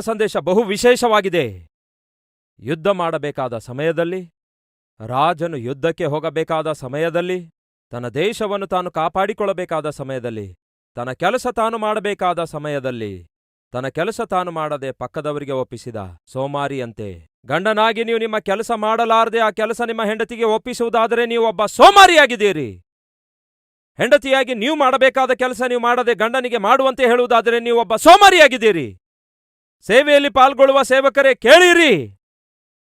ಸಂದೇಶ ಬಹು ವಿಶೇಷವಾಗಿದೆ. ಯುದ್ಧ ಮಾಡಬೇಕಾದ ಸಮಯದಲ್ಲಿ, ರಾಜನು ಯುದ್ಧಕ್ಕೆ ಹೋಗಬೇಕಾದ ಸಮಯದಲ್ಲಿ, ತನ್ನ ದೇಶವನ್ನು ತಾನು ಕಾಪಾಡಿಕೊಳ್ಳಬೇಕಾದ ಸಮಯದಲ್ಲಿ, ತನ್ನ ಕೆಲಸ ತಾನು ಮಾಡಬೇಕಾದ ಸಮಯದಲ್ಲಿ, ತನ್ನ ಕೆಲಸ ತಾನು ಮಾಡದೆ ಪಕ್ಕದವರಿಗೆ ಒಪ್ಪಿಸಿದ ಸೋಮಾರಿಯಂತೆ, ಗಂಡನಾಗಿ ನೀವು ನಿಮ್ಮ ಕೆಲಸ ಮಾಡಲಾರದೆ ಆ ಕೆಲಸ ನಿಮ್ಮ ಹೆಂಡತಿಗೆ ಒಪ್ಪಿಸುವುದಾದರೆ ನೀವು ಒಬ್ಬ ಸೋಮಾರಿಯಾಗಿದ್ದೀರಿ. ಹೆಂಡತಿಯಾಗಿ ನೀವು ಮಾಡಬೇಕಾದ ಕೆಲಸ ನೀವು ಮಾಡದೆ ಗಂಡನಿಗೆ ಮಾಡುವಂತೆ ಹೇಳುವುದಾದರೆ ನೀವು ಒಬ್ಬ ಸೋಮಾರಿಯಾಗಿದ್ದೀರಿ. ಸೇವೆಯಲ್ಲಿ ಪಾಲ್ಗೊಳ್ಳುವ ಸೇವಕರೇ, ಕೇಳಿರಿ.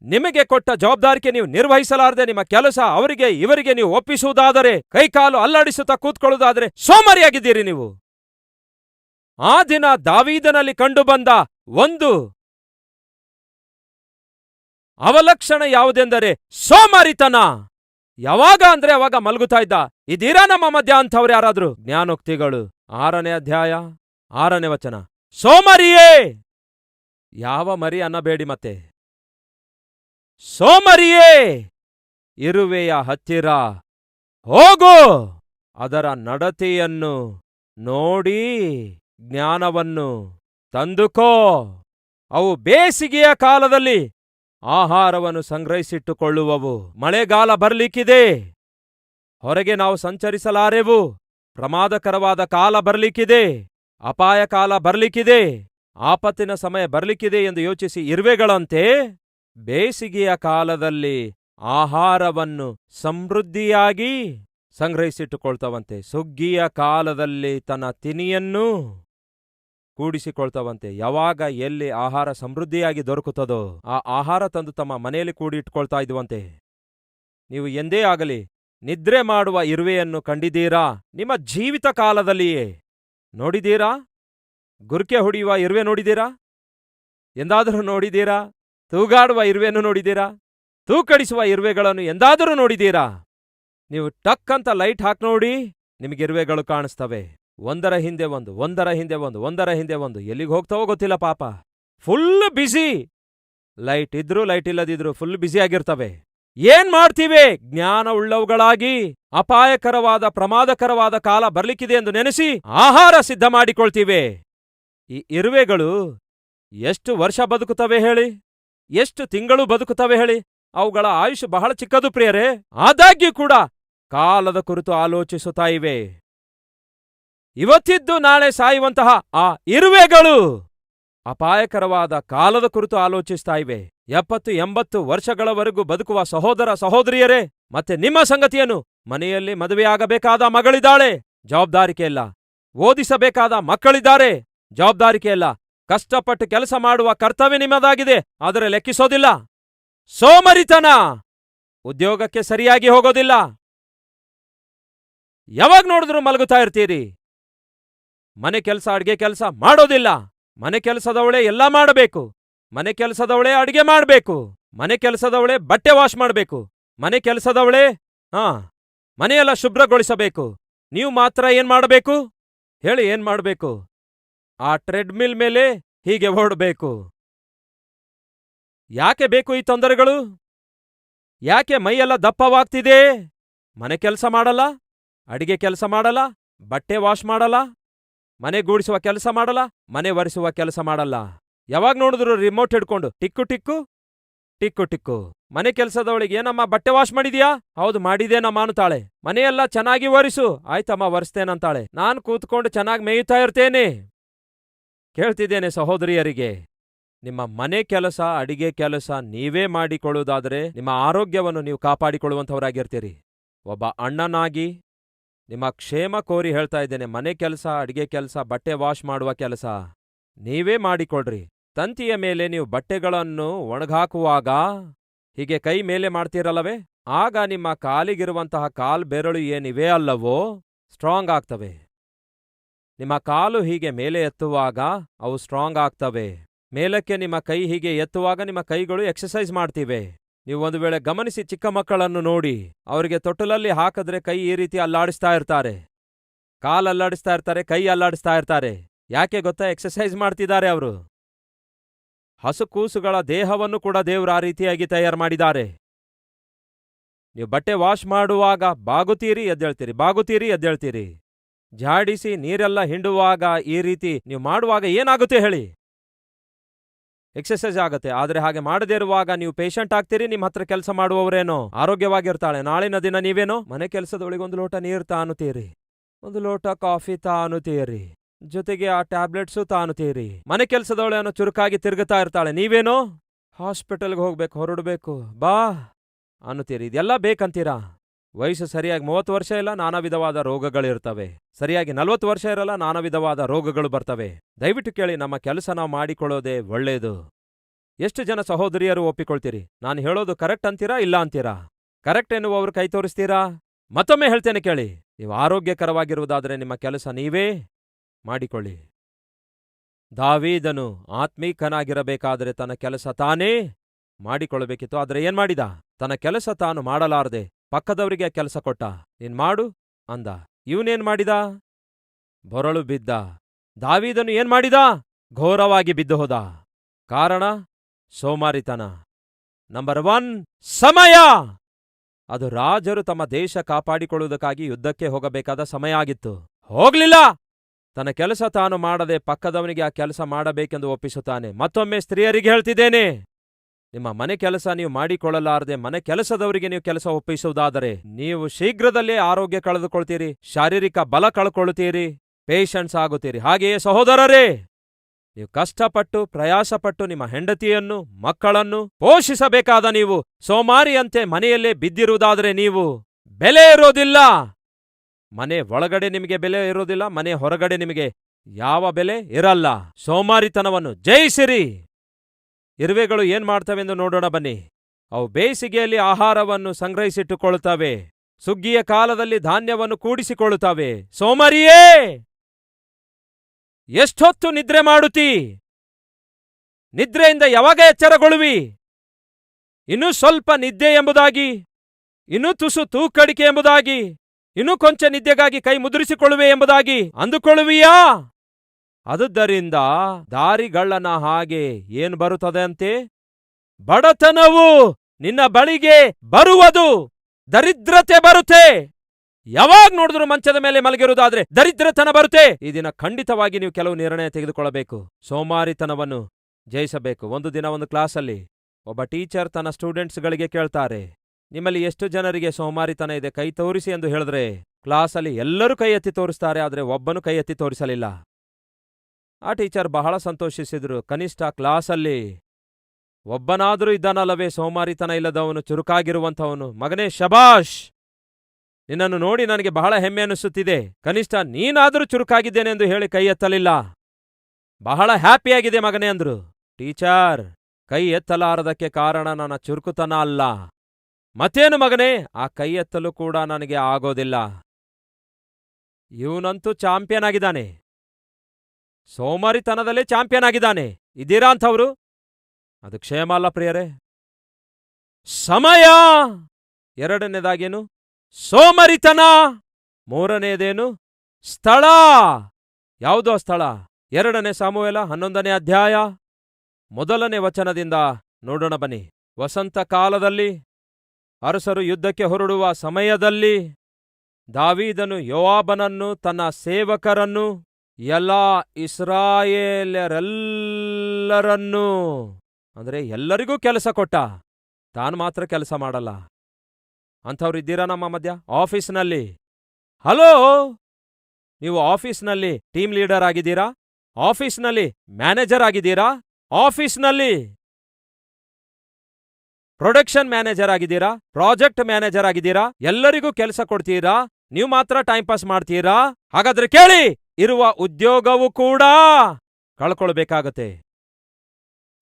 ನಿಮಗೆ ಕೊಟ್ಟ ಜವಾಬ್ದಾರಿಕೆ ನೀವು ನಿರ್ವಹಿಸಲಾರದೆ ನಿಮ್ಮ ಕೆಲಸ ಅವರಿಗೆ, ಇವರಿಗೆ ನೀವು ಒಪ್ಪಿಸುವುದಾದರೆ, ಕೈಕಾಲು ಅಲ್ಲಾಡಿಸುತ್ತಾ ಕೂತ್ಕೊಳ್ಳುವುದಾದರೆ ಸೋಮಾರಿಯಾಗಿದ್ದೀರಿ ನೀವು. ಆ ದಿನ ದಾವೀದನಲ್ಲಿ ಕಂಡುಬಂದ ಒಂದು ಅವಲಕ್ಷಣ ಯಾವುದೆಂದರೆ ಸೋಮಾರಿತನ. ಯಾವಾಗ ಅಂದ್ರೆ ಅವಾಗ ಮಲಗುತ್ತಾ ಇದ್ದ. ಇದೀರಾ ನಮ್ಮ ಮಧ್ಯ ಅಂಥವ್ರು ಯಾರಾದ್ರೂ? ಜ್ಞಾನೋಕ್ತಿಗಳು. ಆರನೇ ಅಧ್ಯಾಯ, ಆರನೇ ವಚನ. ಸೋಮರಿಯೇ! ಯಾವ ಮರಿ ಅನ್ನಬೇಡಿ ಮತ್ತೆ. ಸೋಮರಿಯೇ, ಇರುವೆಯ ಹತ್ತಿರ ಹೋಗು, ಅದರ ನಡತೆಯನ್ನು ನೋಡಿ ಜ್ಞಾನವನ್ನು ತಂದುಕೋ. ಅವು ಬೇಸಿಗೆಯ ಕಾಲದಲ್ಲಿ ಆಹಾರವನ್ನು ಸಂಗ್ರಹಿಸಿಟ್ಟುಕೊಳ್ಳುವವು. ಮಳೆಗಾಲ ಬರಲಿಕ್ಕಿದೆ. ಹೊರಗೆ ನಾವು ಸಂಚರಿಸಲಾರೆವು. ಪ್ರಮಾದಕರವಾದ ಕಾಲ ಬರಲಿಕ್ಕಿದೆ. ಅಪಾಯ ಕಾಲ ಬರ್ಲಿಕ್ಕಿದೆ. ಆಪತ್ತಿನ ಸಮಯ ಬರಲಿಕ್ಕಿದೆ ಎಂದು ಯೋಚಿಸಿ ಇರುವೆಗಳಂತೆ ಬೇಸಿಗೆಯ ಕಾಲದಲ್ಲಿ ಆಹಾರವನ್ನು ಸಮೃದ್ಧಿಯಾಗಿ ಸಂಗ್ರಹಿಸಿಟ್ಟುಕೊಳ್ತವಂತೆ, ಸುಗ್ಗಿಯ ಕಾಲದಲ್ಲಿ ತನ್ನ ತಿನಿಯನ್ನು ಕೂಡಿಸಿಕೊಳ್ತವಂತೆ, ಯಾವಾಗ ಎಲ್ಲಿ ಆಹಾರ ಸಮೃದ್ಧಿಯಾಗಿ ದೊರಕುತ್ತದೋ ಆ ಆಹಾರ ತಂದು ತಮ್ಮ ಮನೆಯಲ್ಲಿ ಕೂಡಿಟ್ಕೊಳ್ತಾ ಇದ್ವಂತೆ ನೀವು ಎಂದೇ ಆಗಲಿ, ನಿದ್ರೆ ಮಾಡುವ ಇರುವೆಯನ್ನು ಕಂಡಿದ್ದೀರಾ? ನಿಮ್ಮ ಜೀವಿತ ಕಾಲದಲ್ಲಿಯೇ ನೋಡಿದೀರಾ ಗುರ್ಕೆ ಹೊಡೆಯುವ ಇರುವೆ ನೋಡಿದ್ದೀರಾ? ಎಂದಾದರೂ ನೋಡಿದ್ದೀರಾ? ತೂಗಾಡುವ ಇರುವೆಯನ್ನು ನೋಡಿದ್ದೀರಾ? ತೂಕಡಿಸುವ ಇರುವೆಗಳನ್ನು ಎಂದಾದರೂ ನೋಡಿದ್ದೀರಾ? ನೀವು ಟಕ್ ಅಂತ ಲೈಟ್ ಹಾಕಿ ನೋಡಿ, ನಿಮಗೆ ಇರುವೆಗಳು ಕಾಣಿಸ್ತವೆ. ಒಂದರ ಹಿಂದೆ ಒಂದು, ಒಂದರ ಹಿಂದೆ ಒಂದು, ಒಂದರ ಹಿಂದೆ ಒಂದು. ಎಲ್ಲಿಗೆ ಹೋಗ್ತಾವೋ ಗೊತ್ತಿಲ್ಲ ಪಾಪ. ಫುಲ್ ಬಿಸಿ ಲೈಟ್ ಇದ್ರೂ ಲೈಟ್ ಇಲ್ಲದಿದ್ರು ಫುಲ್ ಬಿಸಿ ಆಗಿರ್ತವೆ. ಏನ್ ಮಾಡ್ತೀವಿ? ಜ್ಞಾನ ಉಳ್ಳವುಗಳಾಗಿ, ಅಪಾಯಕರವಾದ, ಪ್ರಮಾದಕರವಾದ ಕಾಲ ಬರ್ಲಿಕ್ಕಿದೆ ಎಂದು ನೆನೆಸಿ, ಆಹಾರ ಸಿದ್ಧ ಮಾಡಿಕೊಳ್ತೀವಿ ಈ ಇರುವೆಗಳು ಎಷ್ಟು ವರ್ಷ ಬದುಕುತ್ತವೆ ಹೇಳಿ? ಎಷ್ಟು ತಿಂಗಳು ಬದುಕುತ್ತವೆ ಹೇಳಿ? ಅವುಗಳ ಆಯುಷ್ ಬಹಳ ಚಿಕ್ಕದು ಪ್ರಿಯರೇ. ಆದಾಗ್ಯೂ ಕೂಡ ಕಾಲದ ಕುರಿತು ಆಲೋಚಿಸುತ್ತಾ ಇವೆ. ಇವತ್ತಿದ್ದು ನಾಳೆ ಸಾಯುವಂತಹ ಆ ಇರುವೆಗಳು ಅಪಾಯಕರವಾದ ಕಾಲದ ಕುರಿತು ಆಲೋಚಿಸ್ತಾ ಇವೆ. ಎಪ್ಪತ್ತು, ಎಂಬತ್ತು ವರ್ಷಗಳವರೆಗೂ ಬದುಕುವ ಸಹೋದರ, ಸಹೋದರಿಯರೇ, ಮತ್ತೆ ನಿಮ್ಮ ಸಂಗತಿಯನ್ನು ಮನೆಯಲ್ಲಿ ಮದುವೆಯಾಗಬೇಕಾದ ಮಗಳಿದ್ದಾಳೆ. ಜವಾಬ್ದಾರಿಕೆ ಇಲ್ಲ. ಓದಿಸಬೇಕಾದ ಮಕ್ಕಳಿದ್ದಾರೆ. ಜವಾಬ್ದಾರಿಕೆ ಇಲ್ಲ ಕಷ್ಟಪಟ್ಟು ಕೆಲಸ ಮಾಡುವ ಕರ್ತವ್ಯ ನಿಮ್ಮದಾಗಿದೆ, ಆದರೆ ಲೆಕ್ಕಿಸೋದಿಲ್ಲ. ಸೋಮರಿತನ ಉದ್ಯೋಗಕ್ಕೆ ಸರಿಯಾಗಿ ಹೋಗೋದಿಲ್ಲ. ಯಾವಾಗ ನೋಡಿದ್ರೂ ಮಲಗುತ್ತಾ ಇರ್ತೀರಿ. ಮನೆ ಕೆಲಸ, ಅಡ್ಗೆ ಕೆಲಸ ಮಾಡೋದಿಲ್ಲ. ಮನೆ ಕೆಲಸದವಳೆ ಎಲ್ಲ ಮಾಡಬೇಕು. ಮನೆ ಕೆಲಸದವಳೆ ಅಡಿಗೆ ಮಾಡಬೇಕು. ಮನೆ ಕೆಲಸದವಳೆ ಬಟ್ಟೆ ವಾಶ್ ಮಾಡಬೇಕು. ಮನೆ ಕೆಲಸದವಳೆ ಹಾ, ಮನೆಯೆಲ್ಲ ಶುಭ್ರಗೊಳಿಸಬೇಕು. ನೀವು ಮಾತ್ರ ಏನ್ ಮಾಡಬೇಕು? ಹೇಳಿ ಏನ್ ಮಾಡಬೇಕು? ಆ ಟ್ರೆಡ್ಮಿಲ್ ಮೇಲೆ ಹೀಗೆ ಓಡಬೇಕು. ಯಾಕೆ ಬೇಕು ಈ ತೊಂದರೆಗಳು? ಯಾಕೆ ಮೈಯೆಲ್ಲ ದಪ್ಪವಾಗ್ತಿದೆ? ಮನೆ ಕೆಲಸ ಮಾಡಲ್ಲ? ಅಡಿಗೆ ಕೆಲಸ ಮಾಡಲ್ಲ? ಬಟ್ಟೆ ವಾಶ್ ಮಾಡಲ್ಲ? ಮನೆ ಗೂಡಿಸುವ ಕೆಲಸ ಮಾಡಲ್ಲ? ಮನೆ ಒರೆಸುವ ಕೆಲಸ ಮಾಡಲ್ಲ? ಯಾವಾಗ ನೋಡಿದ್ರು ರಿಮೋಟ್ ಹಿಡ್ಕೊಂಡು ಟಿಕ್ಕು ಟಿಕ್ಕು ಟಿಕ್ಕು ಟಿಕ್ಕು. ಮನೆ ಕೆಲಸದವಳಿಗೆ, ಏನಮ್ಮ, ಬಟ್ಟೆ ವಾಶ್ ಮಾಡಿದ್ಯಾ? ಹೌದು ಮಾಡಿದೇನಮ್ಮ ಅನ್ನುತ್ತಾಳೆ. ಮನೆಯೆಲ್ಲ ಚೆನ್ನಾಗಿ ಒರೆಸು. ಆಯ್ತಮ್ಮ, ಒರೆಸ್ತೇನಂತಾಳೆ. ನಾನ್ ಕೂತ್ಕೊಂಡು ಚೆನ್ನಾಗಿ ಮೇಯುತ್ತಾ ಇರ್ತೇನೆ. ಕೇಳ್ತಿದ್ದೇನೆ ಸಹೋದರಿಯರಿಗೆ, ನಿಮ್ಮ ಮನೆ ಕೆಲಸ, ಅಡಿಗೆ ಕೆಲಸ ನೀವೇ ಮಾಡಿಕೊಳ್ಳುವುದಾದರೆ ನಿಮ್ಮ ಆರೋಗ್ಯವನ್ನು ನೀವು ಕಾಪಾಡಿಕೊಳ್ಳುವಂಥವರಾಗಿರ್ತೀರಿ. ಒಬ್ಬ ಅಣ್ಣನಾಗಿ ನಿಮ್ಮ ಕ್ಷೇಮ ಕೋರಿ ಹೇಳ್ತಾ ಇದ್ದೇನೆ, ಮನೆ ಕೆಲಸ, ಅಡಿಗೆ ಕೆಲಸ, ಬಟ್ಟೆ ವಾಶ್ ಮಾಡುವ ಕೆಲಸ ನೀವೇ ಮಾಡಿಕೊಳ್ರಿ. ತಂತಿಯ ಮೇಲೆ ನೀವು ಬಟ್ಟೆಗಳನ್ನು ಒಣಗಾಕುವಾಗ ಹೀಗೆ ಕೈ ಮೇಲೆ ಮಾಡ್ತೀರಲ್ಲವೇ? ಆಗ ನಿಮ್ಮ ಕಾಲಿಗಿರುವಂತಹ ಕಾಲ್ ಬೆರಳು ಏನಿವೆ ಅಲ್ಲವೋ, ಸ್ಟ್ರಾಂಗ್ ಆಗ್ತವೆ. ನಿಮ್ಮ ಕಾಲು ಹೀಗೆ ಮೇಲೆ ಎತ್ತುವಾಗ ಅವು ಸ್ಟ್ರಾಂಗ್ ಆಗ್ತವೆ. ಮೇಲಕ್ಕೆ ನಿಮ್ಮ ಕೈ ಹೀಗೆ ಎತ್ತುವಾಗ ನಿಮ್ಮ ಕೈಗಳು ಎಕ್ಸಸೈಸ್ ಮಾಡ್ತಿವೆ. ನೀವು ಒಂದು ವೇಳೆ ಗಮನಿಸಿ ಚಿಕ್ಕ ಮಕ್ಕಳನ್ನು ನೋಡಿ. ಅವರಿಗೆ ತೊಟ್ಟಲಲ್ಲಿ ಹಾಕಿದ್ರೆ ಕೈ ಈ ರೀತಿ ಅಲ್ಲಾಡಿಸ್ತಾ ಇರ್ತಾರೆ. ಕಾಲು ಅಲ್ಲಾಡಿಸ್ತಾ ಇರ್ತಾರೆ, ಕೈ ಅಲ್ಲಾಡಿಸ್ತಾ ಇರ್ತಾರೆ. ಯಾಕೆ ಗೊತ್ತಾ? ಎಕ್ಸಸೈಸ್ ಮಾಡ್ತಿದ್ದಾರೆ ಅವರು. ಹಸು ಕೂಸುಗಳ ದೇಹವನ್ನು ಕೂಡ ದೇವರು ಆ ರೀತಿಯಾಗಿ ತಯಾರು ಮಾಡಿದ್ದಾರೆ. ನೀವು ಬಟ್ಟೆ ವಾಶ್ ಮಾಡುವಾಗ, ಬಾಗುತ್ತೀರಿ, ಎದ್ದೇಳ್ತೀರಿ ಬಾಗುತ್ತೀರಿ, ಎದ್ದೇಳ್ತೀರಿ. ಜಾಡಿಸಿ ನೀರೆಲ್ಲ ಹಿಂಡುವಾಗ ಈ ರೀತಿ ನೀವು ಮಾಡುವಾಗ ಏನಾಗುತ್ತೆ ಹೇಳಿ? ಎಕ್ಸಸೈಸ್ ಆಗುತ್ತೆ. ಆದರೆ ಹಾಗೆ ಮಾಡದೇ ಇರುವಾಗ ನೀವು ಪೇಷಂಟ್ ಆಗ್ತೀರಿ, ನಿಮ್ಮ ಹತ್ರ ಕೆಲಸ ಮಾಡುವವರೇನೋ, ಆರೋಗ್ಯವಾಗಿರ್ತಾಳೆ. ನಾಳಿನ ದಿನ ನೀವೇನೋ, ಮನೆ ಕೆಲಸದೊಳಗೆ ಒಂದು ಲೋಟ ನೀರು ತಾನುತ್ತೀರಿ. ಒಂದು ಲೋಟ ಕಾಫಿ ತಾನುತ್ತೀರಿ. ಜೊತೆಗೆ ಆ ಟ್ಯಾಬ್ಲೆಟ್ಸು ತಾನುತ್ತೀರಿ. ಮನೆ ಕೆಲಸದವಳೇನೋ ಚುರುಕಾಗಿ ತಿರುಗುತ್ತಾ ಇರ್ತಾಳೆ. ನೀವೇನೋ, ಹಾಸ್ಪಿಟಲ್ಗೆ ಹೋಗ್ಬೇಕು, ಹೊರಡ್ಬೇಕು, ಬಾ ಅನ್ನುತ್ತೀರಿ. ಇದೆಲ್ಲ ಬೇಕಂತೀರಾ? ವಯಸ್ಸು ಸರಿಯಾಗಿ ಮೂವತ್ತು ವರ್ಷ ಇಲ್ಲ, ನಾನಾ ವಿಧವಾದ ರೋಗಗಳಿರ್ತವೆ. ಸರಿಯಾಗಿ ನಲವತ್ತು ವರ್ಷ ಇರಲ್ಲ, ನಾನಾ ವಿಧವಾದ ರೋಗಗಳು ಬರ್ತವೆ. ದಯವಿಟ್ಟು ಕೇಳಿ, ನಮ್ಮ ಕೆಲಸ ನಾವು ಮಾಡಿಕೊಳ್ಳೋದೇ ಒಳ್ಳೆಯದು. ಎಷ್ಟು ಜನ ಸಹೋದರಿಯರು ಒಪ್ಪಿಕೊಳ್ತೀರಿ? ನಾನು ಹೇಳೋದು ಕರೆಕ್ಟ್ ಅಂತೀರಾ, ಇಲ್ಲ ಅಂತೀರಾ? ಕರೆಕ್ಟ್ ಎನ್ನುವವರು ಕೈ ತೋರಿಸ್ತೀರಾ? ಮತ್ತೊಮ್ಮೆ ಹೇಳ್ತೇನೆ ಕೇಳಿ. ನೀವು ಆರೋಗ್ಯಕರವಾಗಿರುವುದಾದರೆ ನಿಮ್ಮ ಕೆಲಸ ನೀವೇ ಮಾಡಿಕೊಳ್ಳಿ. ದಾವೀದನು ಆತ್ಮೀಕನಾಗಿರಬೇಕಾದರೆ ತನ್ನ ಕೆಲಸ ತಾನೇ ಮಾಡಿಕೊಳ್ಳಬೇಕಿತ್ತು. ಆದರೆ ಏನ್ ಮಾಡಿದ? ತನ್ನ ಕೆಲಸ ತಾನು ಮಾಡಲಾರದೆ ಪಕ್ಕದವರಿಗೆ ಕೆಲಸ ಕೊಟ್ಟ. ನೀನ್ ಮಾಡು ಅಂದ. ಇವನೇನ್ ಮಾಡಿದ? ಬೊರಳು ಬಿದ್ದ. ದಾವಿದನು ಏನ್ ಮಾಡಿದ? ಘೋರವಾಗಿ ಬಿದ್ದು ಹೋದ. ಕಾರಣ? ಸೋಮಾರಿತನ. ನಂಬರ್ ಒನ್, ಸಮಯ! ಅದು ರಾಜರು ತಮ್ಮ ದೇಶ ಕಾಪಾಡಿಕೊಳ್ಳುವುದಕ್ಕಾಗಿ ಯುದ್ಧಕ್ಕೆ ಹೋಗಬೇಕಾದ ಸಮಯ ಆಗಿತ್ತು. ಹೋಗ್ಲಿಲ್ಲ! ತನ್ನ ಕೆಲಸ ತಾನು ಮಾಡದೆ ಪಕ್ಕದವನಿಗೆ ಆ ಕೆಲಸ ಮಾಡಬೇಕೆಂದು ಒಪ್ಪಿಸುತ್ತಾನೆ. ಮತ್ತೊಮ್ಮೆ ಸ್ತ್ರೀಯರಿಗೆ ಹೇಳ್ತಿದ್ದೇನೆ. ನಿಮ್ಮ ಮನೆ ಕೆಲಸ ನೀವು ಮಾಡಿಕೊಳ್ಳಲಾರದೆ ಮನೆ ಕೆಲಸದವರಿಗೆ ನೀವು ಕೆಲಸ ಒಪ್ಪಿಸುವುದಾದರೆ ನೀವು ಶೀಘ್ರದಲ್ಲೇ ಆರೋಗ್ಯ ಕಳೆದುಕೊಳ್ತೀರಿ, ಶಾರೀರಿಕ ಬಲ ಕಳ್ಕೊಳ್ತೀರಿ ಪೇಷನ್ಸ್ ಆಗುತ್ತೀರಿ. ಹಾಗೆಯೇ ಸಹೋದರರೇ, ನೀವು ಕಷ್ಟಪಟ್ಟು, ಪ್ರಯಾಸಪಟ್ಟು ನಿಮ್ಮ ಹೆಂಡತಿಯನ್ನು, ಮಕ್ಕಳನ್ನು ಪೋಷಿಸಬೇಕಾದ ನೀವು ಸೋಮಾರಿಯಂತೆ ಮನೆಯಲ್ಲೇ ಬಿದ್ದಿರುವುದಾದರೆ ನೀವು ಬೆಲೆ ಇರೋದಿಲ್ಲ ಮನೆ ಒಳಗಡೆ ನಿಮಗೆ ಬೆಲೆ ಇರೋದಿಲ್ಲ ಮನೆ ಹೊರಗಡೆ ನಿಮಗೆ ಯಾವ ಬೆಲೆ ಇರಲ್ಲ. ಸೋಮಾರಿತನವನ್ನು ಜಯಿಸಿರಿ. ಇರುವೆಗಳು ಏನ್ ಮಾಡ್ತವೆಂದು ನೋಡೋಣ ಬನ್ನಿ. ಅವು ಬೇಸಿಗೆಯಲ್ಲಿ ಆಹಾರವನ್ನು ಸಂಗ್ರಹಿಸಿಟ್ಟುಕೊಳ್ಳುತ್ತವೆ. ಸುಗ್ಗಿಯ ಕಾಲದಲ್ಲಿ ಧಾನ್ಯವನ್ನು ಕೂಡಿಸಿಕೊಳ್ಳುತ್ತವೆ. ಸೋಮರಿಯೇ! ಎಷ್ಟೊತ್ತು ನಿದ್ರೆ ಮಾಡುತ್ತೀ? ನಿದ್ರೆಯಿಂದ ಯಾವಾಗ ಎಚ್ಚರಗೊಳ್ಳುವಿ? ಇನ್ನೂ ಸ್ವಲ್ಪ ನಿದ್ದೆ ಎಂಬುದಾಗಿ, ಇನ್ನೂ ತುಸು ತೂಕಡಿಕೆ ಎಂಬುದಾಗಿ, ಇನ್ನೂ ಕೊಂಚ ನಿದ್ದೆಗಾಗಿ ಕೈ ಮುದುರಿಸಿಕೊಳ್ಳುವೆ ಎಂಬುದಾಗಿ ಅಂದುಕೊಳ್ಳುವಿಯಾ? ಅದುದರಿಂದ ದಾರಿಗಳ್ಳನ ಹಾಗೆ ಏನ್ ಬರುತ್ತದೆ ಅಂತೆ ಬಡತನವು ನಿನ್ನ ಬಳಿಗೆ ಬರುವುದು. ದರಿದ್ರತೆ ಬರುತ್ತೆ. ಯಾವಾಗ ನೋಡಿದ್ರು ಮಂಚದ ಮೇಲೆ ಮಲಗಿರುವುದಾದ್ರೆ ದರಿದ್ರತನ ಬರುತ್ತೆ. ಈ ದಿನ ಖಂಡಿತವಾಗಿ ನೀವು ಕೆಲವು ನಿರ್ಣಯ ತೆಗೆದುಕೊಳ್ಳಬೇಕು. ಸೋಮಾರಿತನವನ್ನು ಜಯಿಸಬೇಕು. ಒಂದು ದಿನ ಒಂದು ಕ್ಲಾಸಲ್ಲಿ ಒಬ್ಬ ಟೀಚರ್ ತನ್ನ ಸ್ಟೂಡೆಂಟ್ಸ್ಗಳಿಗೆ ಕೇಳ್ತಾರೆ, ನಿಮ್ಮಲ್ಲಿ ಎಷ್ಟು ಜನರಿಗೆ ಸೋಮಾರಿತನ ಇದೆ? ಕೈ ತೋರಿಸಿ ಎಂದು ಹೇಳಿದ್ರೆ ಕ್ಲಾಸಲ್ಲಿ ಎಲ್ಲರೂ ಕೈ ಎತ್ತಿ ತೋರಿಸ್ತಾರೆ, ಆದ್ರೆ ಒಬ್ಬನು ಕೈ ಎತ್ತಿ ತೋರಿಸಲಿಲ್ಲ. ಆ ಟೀಚರ್ ಬಹಳ ಸಂತೋಷಿಸಿದರು. ಕನಿಷ್ಠ ಕ್ಲಾಸಲ್ಲಿ ಒಬ್ಬನಾದರೂ ಇದ್ದಾನಲ್ಲವೇ? ಸೋಮಾರಿತನ ಇಲ್ಲದವನು, ಚುರುಕಾಗಿರುವಂಥವನು. ಮಗನೇ ಶಬಾಷ್! ನಿನ್ನನ್ನು ನೋಡಿ ನನಗೆ ಬಹಳ ಹೆಮ್ಮೆ ಅನಿಸುತ್ತಿದೆ. ಕನಿಷ್ಠ ನೀನಾದರೂ ಚುರುಕಾಗಿದ್ದೇನೆ ಎಂದು ಹೇಳಿ ಕೈ ಎತ್ತಲಿಲ್ಲ. ಬಹಳ ಹ್ಯಾಪಿಯಾಗಿದೆ ಮಗನೇ ಅಂದ್ರು. ಟೀಚರ್, ಕೈ ಎತ್ತಲಾರದಕ್ಕೆ ಕಾರಣ ನನ್ನ ಚುರುಕುತನ ಅಲ್ಲ. ಮತ್ತೇನು ಮಗನೇ? ಆ ಕೈ ಎತ್ತಲು ಕೂಡ ನನಗೆ ಆಗೋದಿಲ್ಲ. ಇವನಂತೂ ಚಾಂಪಿಯನ್ ಆಗಿದ್ದಾನೆ. ಸೋಮಾರಿತನದಲ್ಲೇ ಚಾಂಪಿಯನ್ ಆಗಿದ್ದಾನೆ. ಇದ್ದೀರಾ ಅಂಥವ್ರು? ಅದು ಕ್ಷೇಮ ಅಲ್ಲ ಪ್ರಿಯರೇ. ಸಮಯ! ಎರಡನೇದಾಗೇನು? ಸೋಮರಿತನ! ಮೂರನೆಯದೇನು ಸ್ಥಳ! ಯಾವುದೋ ಸ್ಥಳ? ಎರಡನೇ ಸಾಮುವೆಲ, ಹನ್ನೊಂದನೇ ಅಧ್ಯಾಯ. ಮೊದಲನೇ ವಚನದಿಂದ ನೋಡೋಣ ಬನ್ನಿ. ವಸಂತ ಕಾಲದಲ್ಲಿ, ಅರಸರು ಯುದ್ಧಕ್ಕೆ ಹೊರಡುವ ಸಮಯದಲ್ಲಿ, ದಾವೀದನು ಯೋವಾಬನನ್ನು, ತನ್ನ ಸೇವಕರನ್ನು ಎಲ್ಲಾ ಇಸ್ರಾಯೇಲರೆಲ್ಲರನ್ನೂ ಅಂದ್ರೆ ಎಲ್ಲರಿಗೂ ಕೆಲಸ ಕೊಟ್ಟ, ತಾನು ಮಾತ್ರ ಕೆಲಸ ಮಾಡಲ್ಲ. ಅಂಥವ್ರು ಇದ್ದೀರಾ ನಮ್ಮ ಮಧ್ಯ? ಆಫೀಸ್ನಲ್ಲಿ. ಹಲೋ? ನೀವು ಆಫೀಸ್ನಲ್ಲಿ ಟೀಮ್ ಲೀಡರ್ ಆಗಿದ್ದೀರಾ? ಆಫೀಸ್ನಲ್ಲಿ ಮ್ಯಾನೇಜರ್ ಆಗಿದ್ದೀರಾ? ಆಫೀಸ್ನಲ್ಲಿ ಪ್ರೊಡಕ್ಷನ್ ಮ್ಯಾನೇಜರ್ ಆಗಿದ್ದೀರಾ? ಪ್ರಾಜೆಕ್ಟ್ ಮ್ಯಾನೇಜರ್ ಆಗಿದ್ದೀರಾ? ಎಲ್ಲರಿಗೂ ಕೆಲಸ ಕೊಡ್ತೀರಾ? ನೀವು ಮಾತ್ರ ಟೈಮ್ ಪಾಸ್ ಮಾಡ್ತೀರಾ? ಹಾಗಾದ್ರೆ ಕೇಳಿ! ಇರುವ ಉದ್ಯೋಗವೂ ಕೂಡ ಕಳ್ಕೊಳ್ಬೇಕಾಗತ್ತೆ.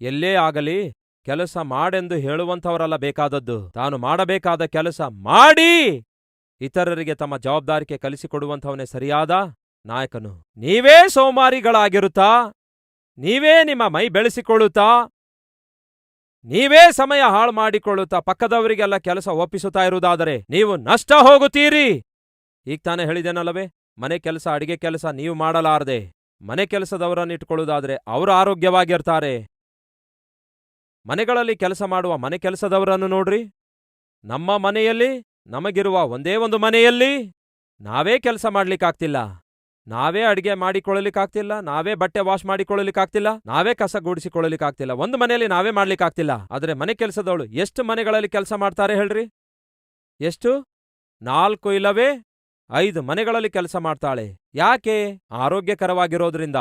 ಎಲ್ಲೇ ಆಗಲಿ ಕೆಲಸ ಮಾಡೆಂದು ಹೇಳುವಂಥವರಲ್ಲ ಬೇಕಾದದ್ದು. ತಾನು ಮಾಡಬೇಕಾದ ಕೆಲಸ ಮಾಡಿ ಇತರರಿಗೆ ತಮ್ಮ ಜವಾಬ್ದಾರಿಕೆ ಕಲಿಸಿಕೊಡುವಂಥವನೇ ಸರಿಯಾದ ನಾಯಕನು. ನೀವೇ ಸೋಮಾರಿಗಳಾಗಿರುತ್ತಾ? ನೀವೇ ನಿಮ್ಮ ಮೈ ಬೆಳೆಸಿಕೊಳ್ಳುತ್ತಾ? ನೀವೇ ಸಮಯ ಹಾಳು ಮಾಡಿಕೊಳ್ಳುತ್ತಾ? ಪಕ್ಕದವರಿಗೆಲ್ಲ ಕೆಲಸ ಒಪ್ಪಿಸುತ್ತಾ ಇರುವುದಾದರೆ ನೀವು ನಷ್ಟ ಹೋಗುತ್ತೀರಿ. ಈಗ ತಾನೇ ಹೇಳಿದೆನಲ್ಲವೇ? ಮನೆ ಕೆಲಸ, ಅಡಿಗೆ ಕೆಲಸ ನೀವು ಮಾಡಲಾರದೆ, ಮನೆ ಕೆಲಸದವರನ್ನಿಟ್ಕೊಳ್ಳುವುದಾದ್ರೆ ಅವರು ಆರೋಗ್ಯವಾಗಿರ್ತಾರೆ. ಮನೆಗಳಲ್ಲಿ ಕೆಲಸ ಮಾಡುವ ಮನೆ ಕೆಲಸದವರನ್ನು ನೋಡ್ರಿ. ನಮ್ಮ ಮನೆಯಲ್ಲಿ, ನಮಗಿರುವ ಒಂದೇ ಒಂದು ಮನೆಯಲ್ಲಿ ನಾವೇ ಕೆಲಸ ಮಾಡ್ಲಿಕ್ಕಾಗ್ತಿಲ್ಲ. ನಾವೇ ಅಡಿಗೆ ಮಾಡಿಕೊಳ್ಳಲಿಕ್ಕಾಗ್ತಿಲ್ಲ, ನಾವೇ ಬಟ್ಟೆ ವಾಶ್ ಮಾಡಿಕೊಳ್ಳಲಿಕ್ಕಾಗ್ತಿಲ್ಲ, ನಾವೇ ಕಸ ಗೂಡಿಸಿಕೊಳ್ಳಲಿಕ್ಕಾಗ್ತಿಲ್ಲ. ಒಂದು ಮನೆಯಲ್ಲಿ ನಾವೇ ಮಾಡ್ಲಿಕ್ಕಾಗ್ತಿಲ್ಲ. ಆದರೆ ಮನೆ ಕೆಲಸದವಳು ಎಷ್ಟು ಮನೆಗಳಲ್ಲಿ ಕೆಲಸ ಮಾಡ್ತಾರೆ ಹೇಳ್ರಿ? ಎಷ್ಟು? ನಾಲ್ಕು ಇಲ್ಲವೇ? ಐದು ಮನೆಗಳಲ್ಲಿ ಕೆಲಸ ಮಾಡ್ತಾಳೆ. ಯಾಕೆ? ಆರೋಗ್ಯಕರವಾಗಿರೋದ್ರಿಂದ.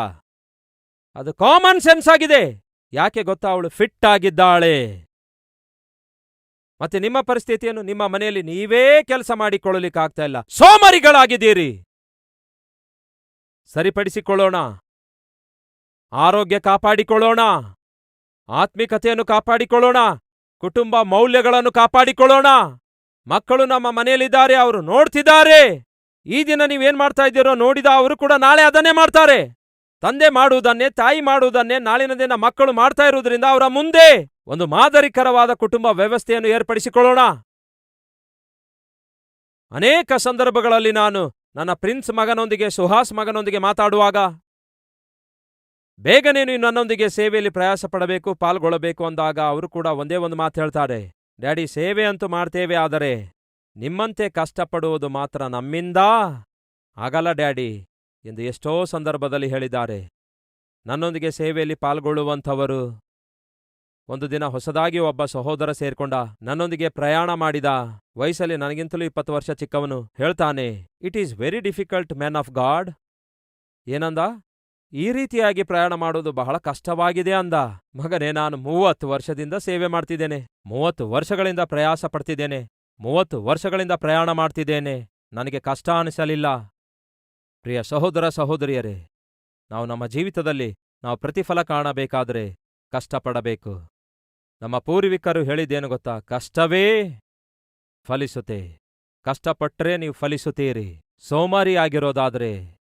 ಅದು ಕಾಮನ್ ಸೆನ್ಸ್ ಆಗಿದೆ. ಯಾಕೆ ಗೊತ್ತಾ? ಅವಳು ಫಿಟ್ ಆಗಿದ್ದಾಳೆ. ಮತ್ತೆ ನಿಮ್ಮ ಪರಿಸ್ಥಿತಿಯನ್ನು ನಿಮ್ಮ ಮನೆಯಲ್ಲಿ ನೀವೇ ಕೆಲಸ ಮಾಡಿಕೊಳ್ಳಲಿಕ್ಕಾಗ್ತಾ ಇಲ್ಲ. ಸೋಮರಿಗಳಾಗಿದ್ದೀರಿ. ಸರಿಪಡಿಸಿಕೊಳ್ಳೋಣ. ಆರೋಗ್ಯ ಕಾಪಾಡಿಕೊಳ್ಳೋಣ. ಆತ್ಮಿಕತೆಯನ್ನು ಕಾಪಾಡಿಕೊಳ್ಳೋಣ. ಕುಟುಂಬ ಮೌಲ್ಯಗಳನ್ನು ಕಾಪಾಡಿಕೊಳ್ಳೋಣ. ಮಕ್ಕಳು ನಮ್ಮ ಮನೆಯಲ್ಲಿದ್ದಾರೆ, ಅವರು ನೋಡ್ತಿದ್ದಾರೆ. ಈ ದಿನ ನೀವೇನ್ ಮಾಡ್ತಾ ಇದ್ದೀರೋ ನೋಡಿದ ಅವರು ಕೂಡ ನಾಳೆ ಅದನ್ನೇ ಮಾಡ್ತಾರೆ. ತಂದೆ ಮಾಡುವುದನ್ನೇ, ತಾಯಿ ಮಾಡುವುದನ್ನೇ, ನಾಳಿನ ದಿನ ಮಕ್ಕಳು ಮಾಡ್ತಾ ಇರುವುದರಿಂದ ಅವರ ಮುಂದೆ ಒಂದು ಮಾದರಿಕರವಾದ ಕುಟುಂಬ ವ್ಯವಸ್ಥೆಯನ್ನು ಏರ್ಪಡಿಸಿಕೊಳ್ಳೋಣ. ಅನೇಕ ಸಂದರ್ಭಗಳಲ್ಲಿ ನಾನು ನನ್ನ ಪ್ರಿನ್ಸ್ ಮಗನೊಂದಿಗೆ, ಸುಹಾಸ್ ಮಗನೊಂದಿಗೆ ಮಾತಾಡುವಾಗ ಬೇಗನೆ ನೀನು ನನ್ನೊಂದಿಗೆ ಸೇವೆಯಲ್ಲಿ ಪ್ರಯಾಸ ಪಡಬೇಕು, ಪಾಲ್ಗೊಳ್ಳಬೇಕು ಅಂದಾಗ ಅವರು ಕೂಡ ಒಂದೇ ಒಂದು ಮಾತು ಹೇಳ್ತಾರೆ. ಡ್ಯಾಡಿ, ಸೇವೆ ಅಂತೂ ಮಾಡ್ತೇವೆ, ಆದರೆ ನಿಮ್ಮಂತೆ ಕಷ್ಟಪಡುವುದು ಮಾತ್ರ ನಮ್ಮಿಂದ? ಆಗಲ್ಲ, ಡ್ಯಾಡಿ, ಎಂದು ಎಷ್ಟೋ ಸಂದರ್ಭದಲ್ಲಿ ಹೇಳಿದ್ದಾರೆ. ನನ್ನೊಂದಿಗೆ ಸೇವೆಯಲ್ಲಿ ಪಾಲ್ಗೊಳ್ಳುವಂಥವರು. ಒಂದು ದಿನ ಹೊಸದಾಗಿ ಒಬ್ಬ ಸಹೋದರ ಸೇರ್ಕೊಂಡ, ನನ್ನೊಂದಿಗೆ ಪ್ರಯಾಣ ಮಾಡಿದ. ವಯಸ್ಸಲ್ಲಿ ನನಗಿಂತಲೂ ಇಪ್ಪತ್ತು ವರ್ಷ ಚಿಕ್ಕವನು, ಹೇಳ್ತಾನೆ it is very difficult man of God ಏನಂದ? ಈ ರೀತಿಯಾಗಿ ಪ್ರಯಾಣ ಮಾಡೋದು ಬಹಳ ಕಷ್ಟವಾಗಿದೆ ಅಂದ. ಮಗನೇ, ನಾನು ಮೂವತ್ತು ವರ್ಷದಿಂದ ಸೇವೆ ಮಾಡ್ತಿದ್ದೇನೆ. ಮೂವತ್ತು ವರ್ಷಗಳಿಂದ ಪ್ರಯಾಸ ಪಡ್ತಿದ್ದೇನೆ. ಮೂವತ್ತು ವರ್ಷಗಳಿಂದ ಪ್ರಯಾಣ ಮಾಡ್ತಿದ್ದೇನೆ. ನನಗೆ ಕಷ್ಟ ಅನಿಸಲಿಲ್ಲ. ಪ್ರಿಯ ಸಹೋದರ ಸಹೋದರಿಯರೇ, ನಾವು ನಮ್ಮ ಜೀವಿತದಲ್ಲಿ ನಾವು ಪ್ರತಿಫಲ ಕಾಣಬೇಕಾದರೆ ಕಷ್ಟಪಡಬೇಕು. ನಮ್ಮ ಪೂರ್ವಿಕರು ಹೇಳಿದ್ದೇನು ಗೊತ್ತಾ? ಕಷ್ಟವೇ ಫಲಿಸುತ್ತೆ. ಕಷ್ಟಪಟ್ಟರೆ ನೀವು ಫಲಿಸುತ್ತೀರಿ. ಸೋಮಾರಿ ಆಗಿರೋದಾದ್ರೆ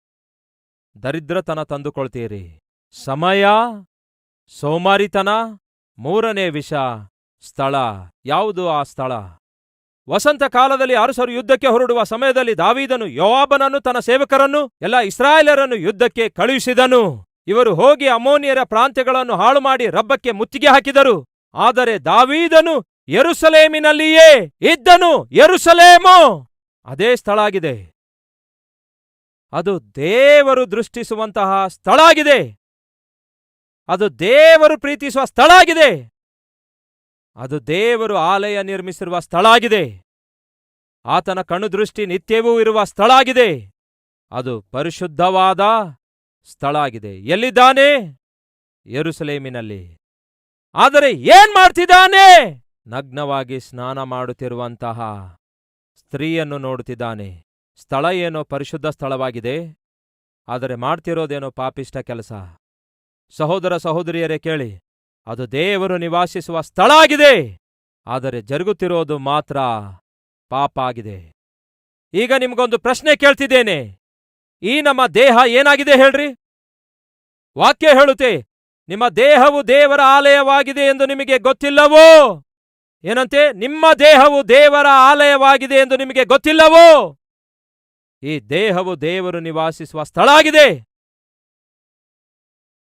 ದರಿದ್ರತನ ತಂದುಕೊಳ್ತೀರಿ. ಸಮಯ, ಸೋಮಾರಿತನ, ಮೂರನೇ ವಿಷ, ಸ್ಥಳ. ಯಾವುದು ಆ ಸ್ಥಳ? ವಸಂತ ಕಾಲದಲ್ಲಿ ಅರಸರು ಯುದ್ಧಕ್ಕೆ ಹೊರಡುವ ಸಮಯದಲ್ಲಿ ದಾವೀದನು ಯೋವಾಬನನ್ನು, ತನ್ನ ಸೇವಕರನ್ನು, ಎಲ್ಲ ಇಸ್ರಾಯೇಲರನ್ನು ಯುದ್ಧಕ್ಕೆ ಕಳುಹಿಸಿದನು. ಇವರು ಹೋಗಿ ಅಮೋನಿಯರ ಪ್ರಾಂತ್ಯಗಳನ್ನು ಹಾಳು ಮಾಡಿ ರಬ್ಬಕ್ಕೆ ಮುತ್ತಿಗೆ ಹಾಕಿದರು. ಆದರೆ ದಾವೀದನು ಯೆರೂಸಲೇಮಿನಲ್ಲಿಯೇ ಇದ್ದನು. ಯರುಸಲೇಮು! ಅದೇ ಸ್ಥಳ ಆಗಿದೆ. ಅದು ದೇವರು ದೃಷ್ಟಿಸುವಂತಹ ಸ್ಥಳ ಆಗಿದೆ. ಅದು ದೇವರು ಪ್ರೀತಿಸುವ ಸ್ಥಳ ಆಗಿದೆ. ಅದು ದೇವರು ಆಲಯ ನಿರ್ಮಿಸಿರುವ ಸ್ಥಳ ಆಗಿದೆ ಆತನ ಕಣುದೃಷ್ಟಿ ನಿತ್ಯವೂ ಇರುವ ಸ್ಥಳ ಆಗಿದೆ ಅದು ಪರಿಶುದ್ಧವಾದ ಸ್ಥಳ ಆಗಿದೆ ಎಲ್ಲಿದ್ದಾನೆ? ಯೆರೂಸಲೇಮಿನಲ್ಲಿ. ಆದರೆ ಏನ್ ಮಾಡ್ತಿದ್ದಾನೆ? ನಗ್ನವಾಗಿ ಸ್ನಾನ ಮಾಡುತ್ತಿರುವಂತಹ ಸ್ತ್ರೀಯನ್ನು ನೋಡುತ್ತಿದ್ದಾನೆ. ಸ್ಥಳ ಏನೋ ಪರಿಶುದ್ಧ ಸ್ಥಳವಾಗಿದೆ. ಆದರೆ ಮಾಡ್ತಿರೋದೇನೋ ಪಾಪಿಷ್ಟ ಕೆಲಸ. ಸಹೋದರ ಸಹೋದರಿಯರೇ ಕೇಳಿ. ಅದು ದೇವರು ನಿವಾಸಿಸುವ ಸ್ಥಳ ಆಗಿದೆ. ಆದರೆ ಜರುಗುತ್ತಿರೋದು ಮಾತ್ರ ಪಾಪ ಆಗಿದೆ. ಈಗ ನಿಮಗೊಂದು ಪ್ರಶ್ನೆ ಕೇಳ್ತಿದ್ದೇನೆ. ಈ ನಮ್ಮ ದೇಹ ಏನಾಗಿದೆ ಹೇಳ್ರಿ? ವಾಕ್ಯ ಹೇಳುತ್ತೆ, ನಿಮ್ಮ ದೇಹವು ದೇವರ ಆಲಯವಾಗಿದೆ ಎಂದು ನಿಮಗೆ ಗೊತ್ತಿಲ್ಲವೋ? ಏನಂತೆ, ನಿಮ್ಮ ದೇಹವು ದೇವರ ಆಲಯವಾಗಿದೆ ಎಂದು ನಿಮಗೆ ಗೊತ್ತಿಲ್ಲವೋ? ಈ ದೇಹವು ದೇವರು ನಿವಾಸಿಸುವ ಸ್ಥಳ ಆಗಿದೆ.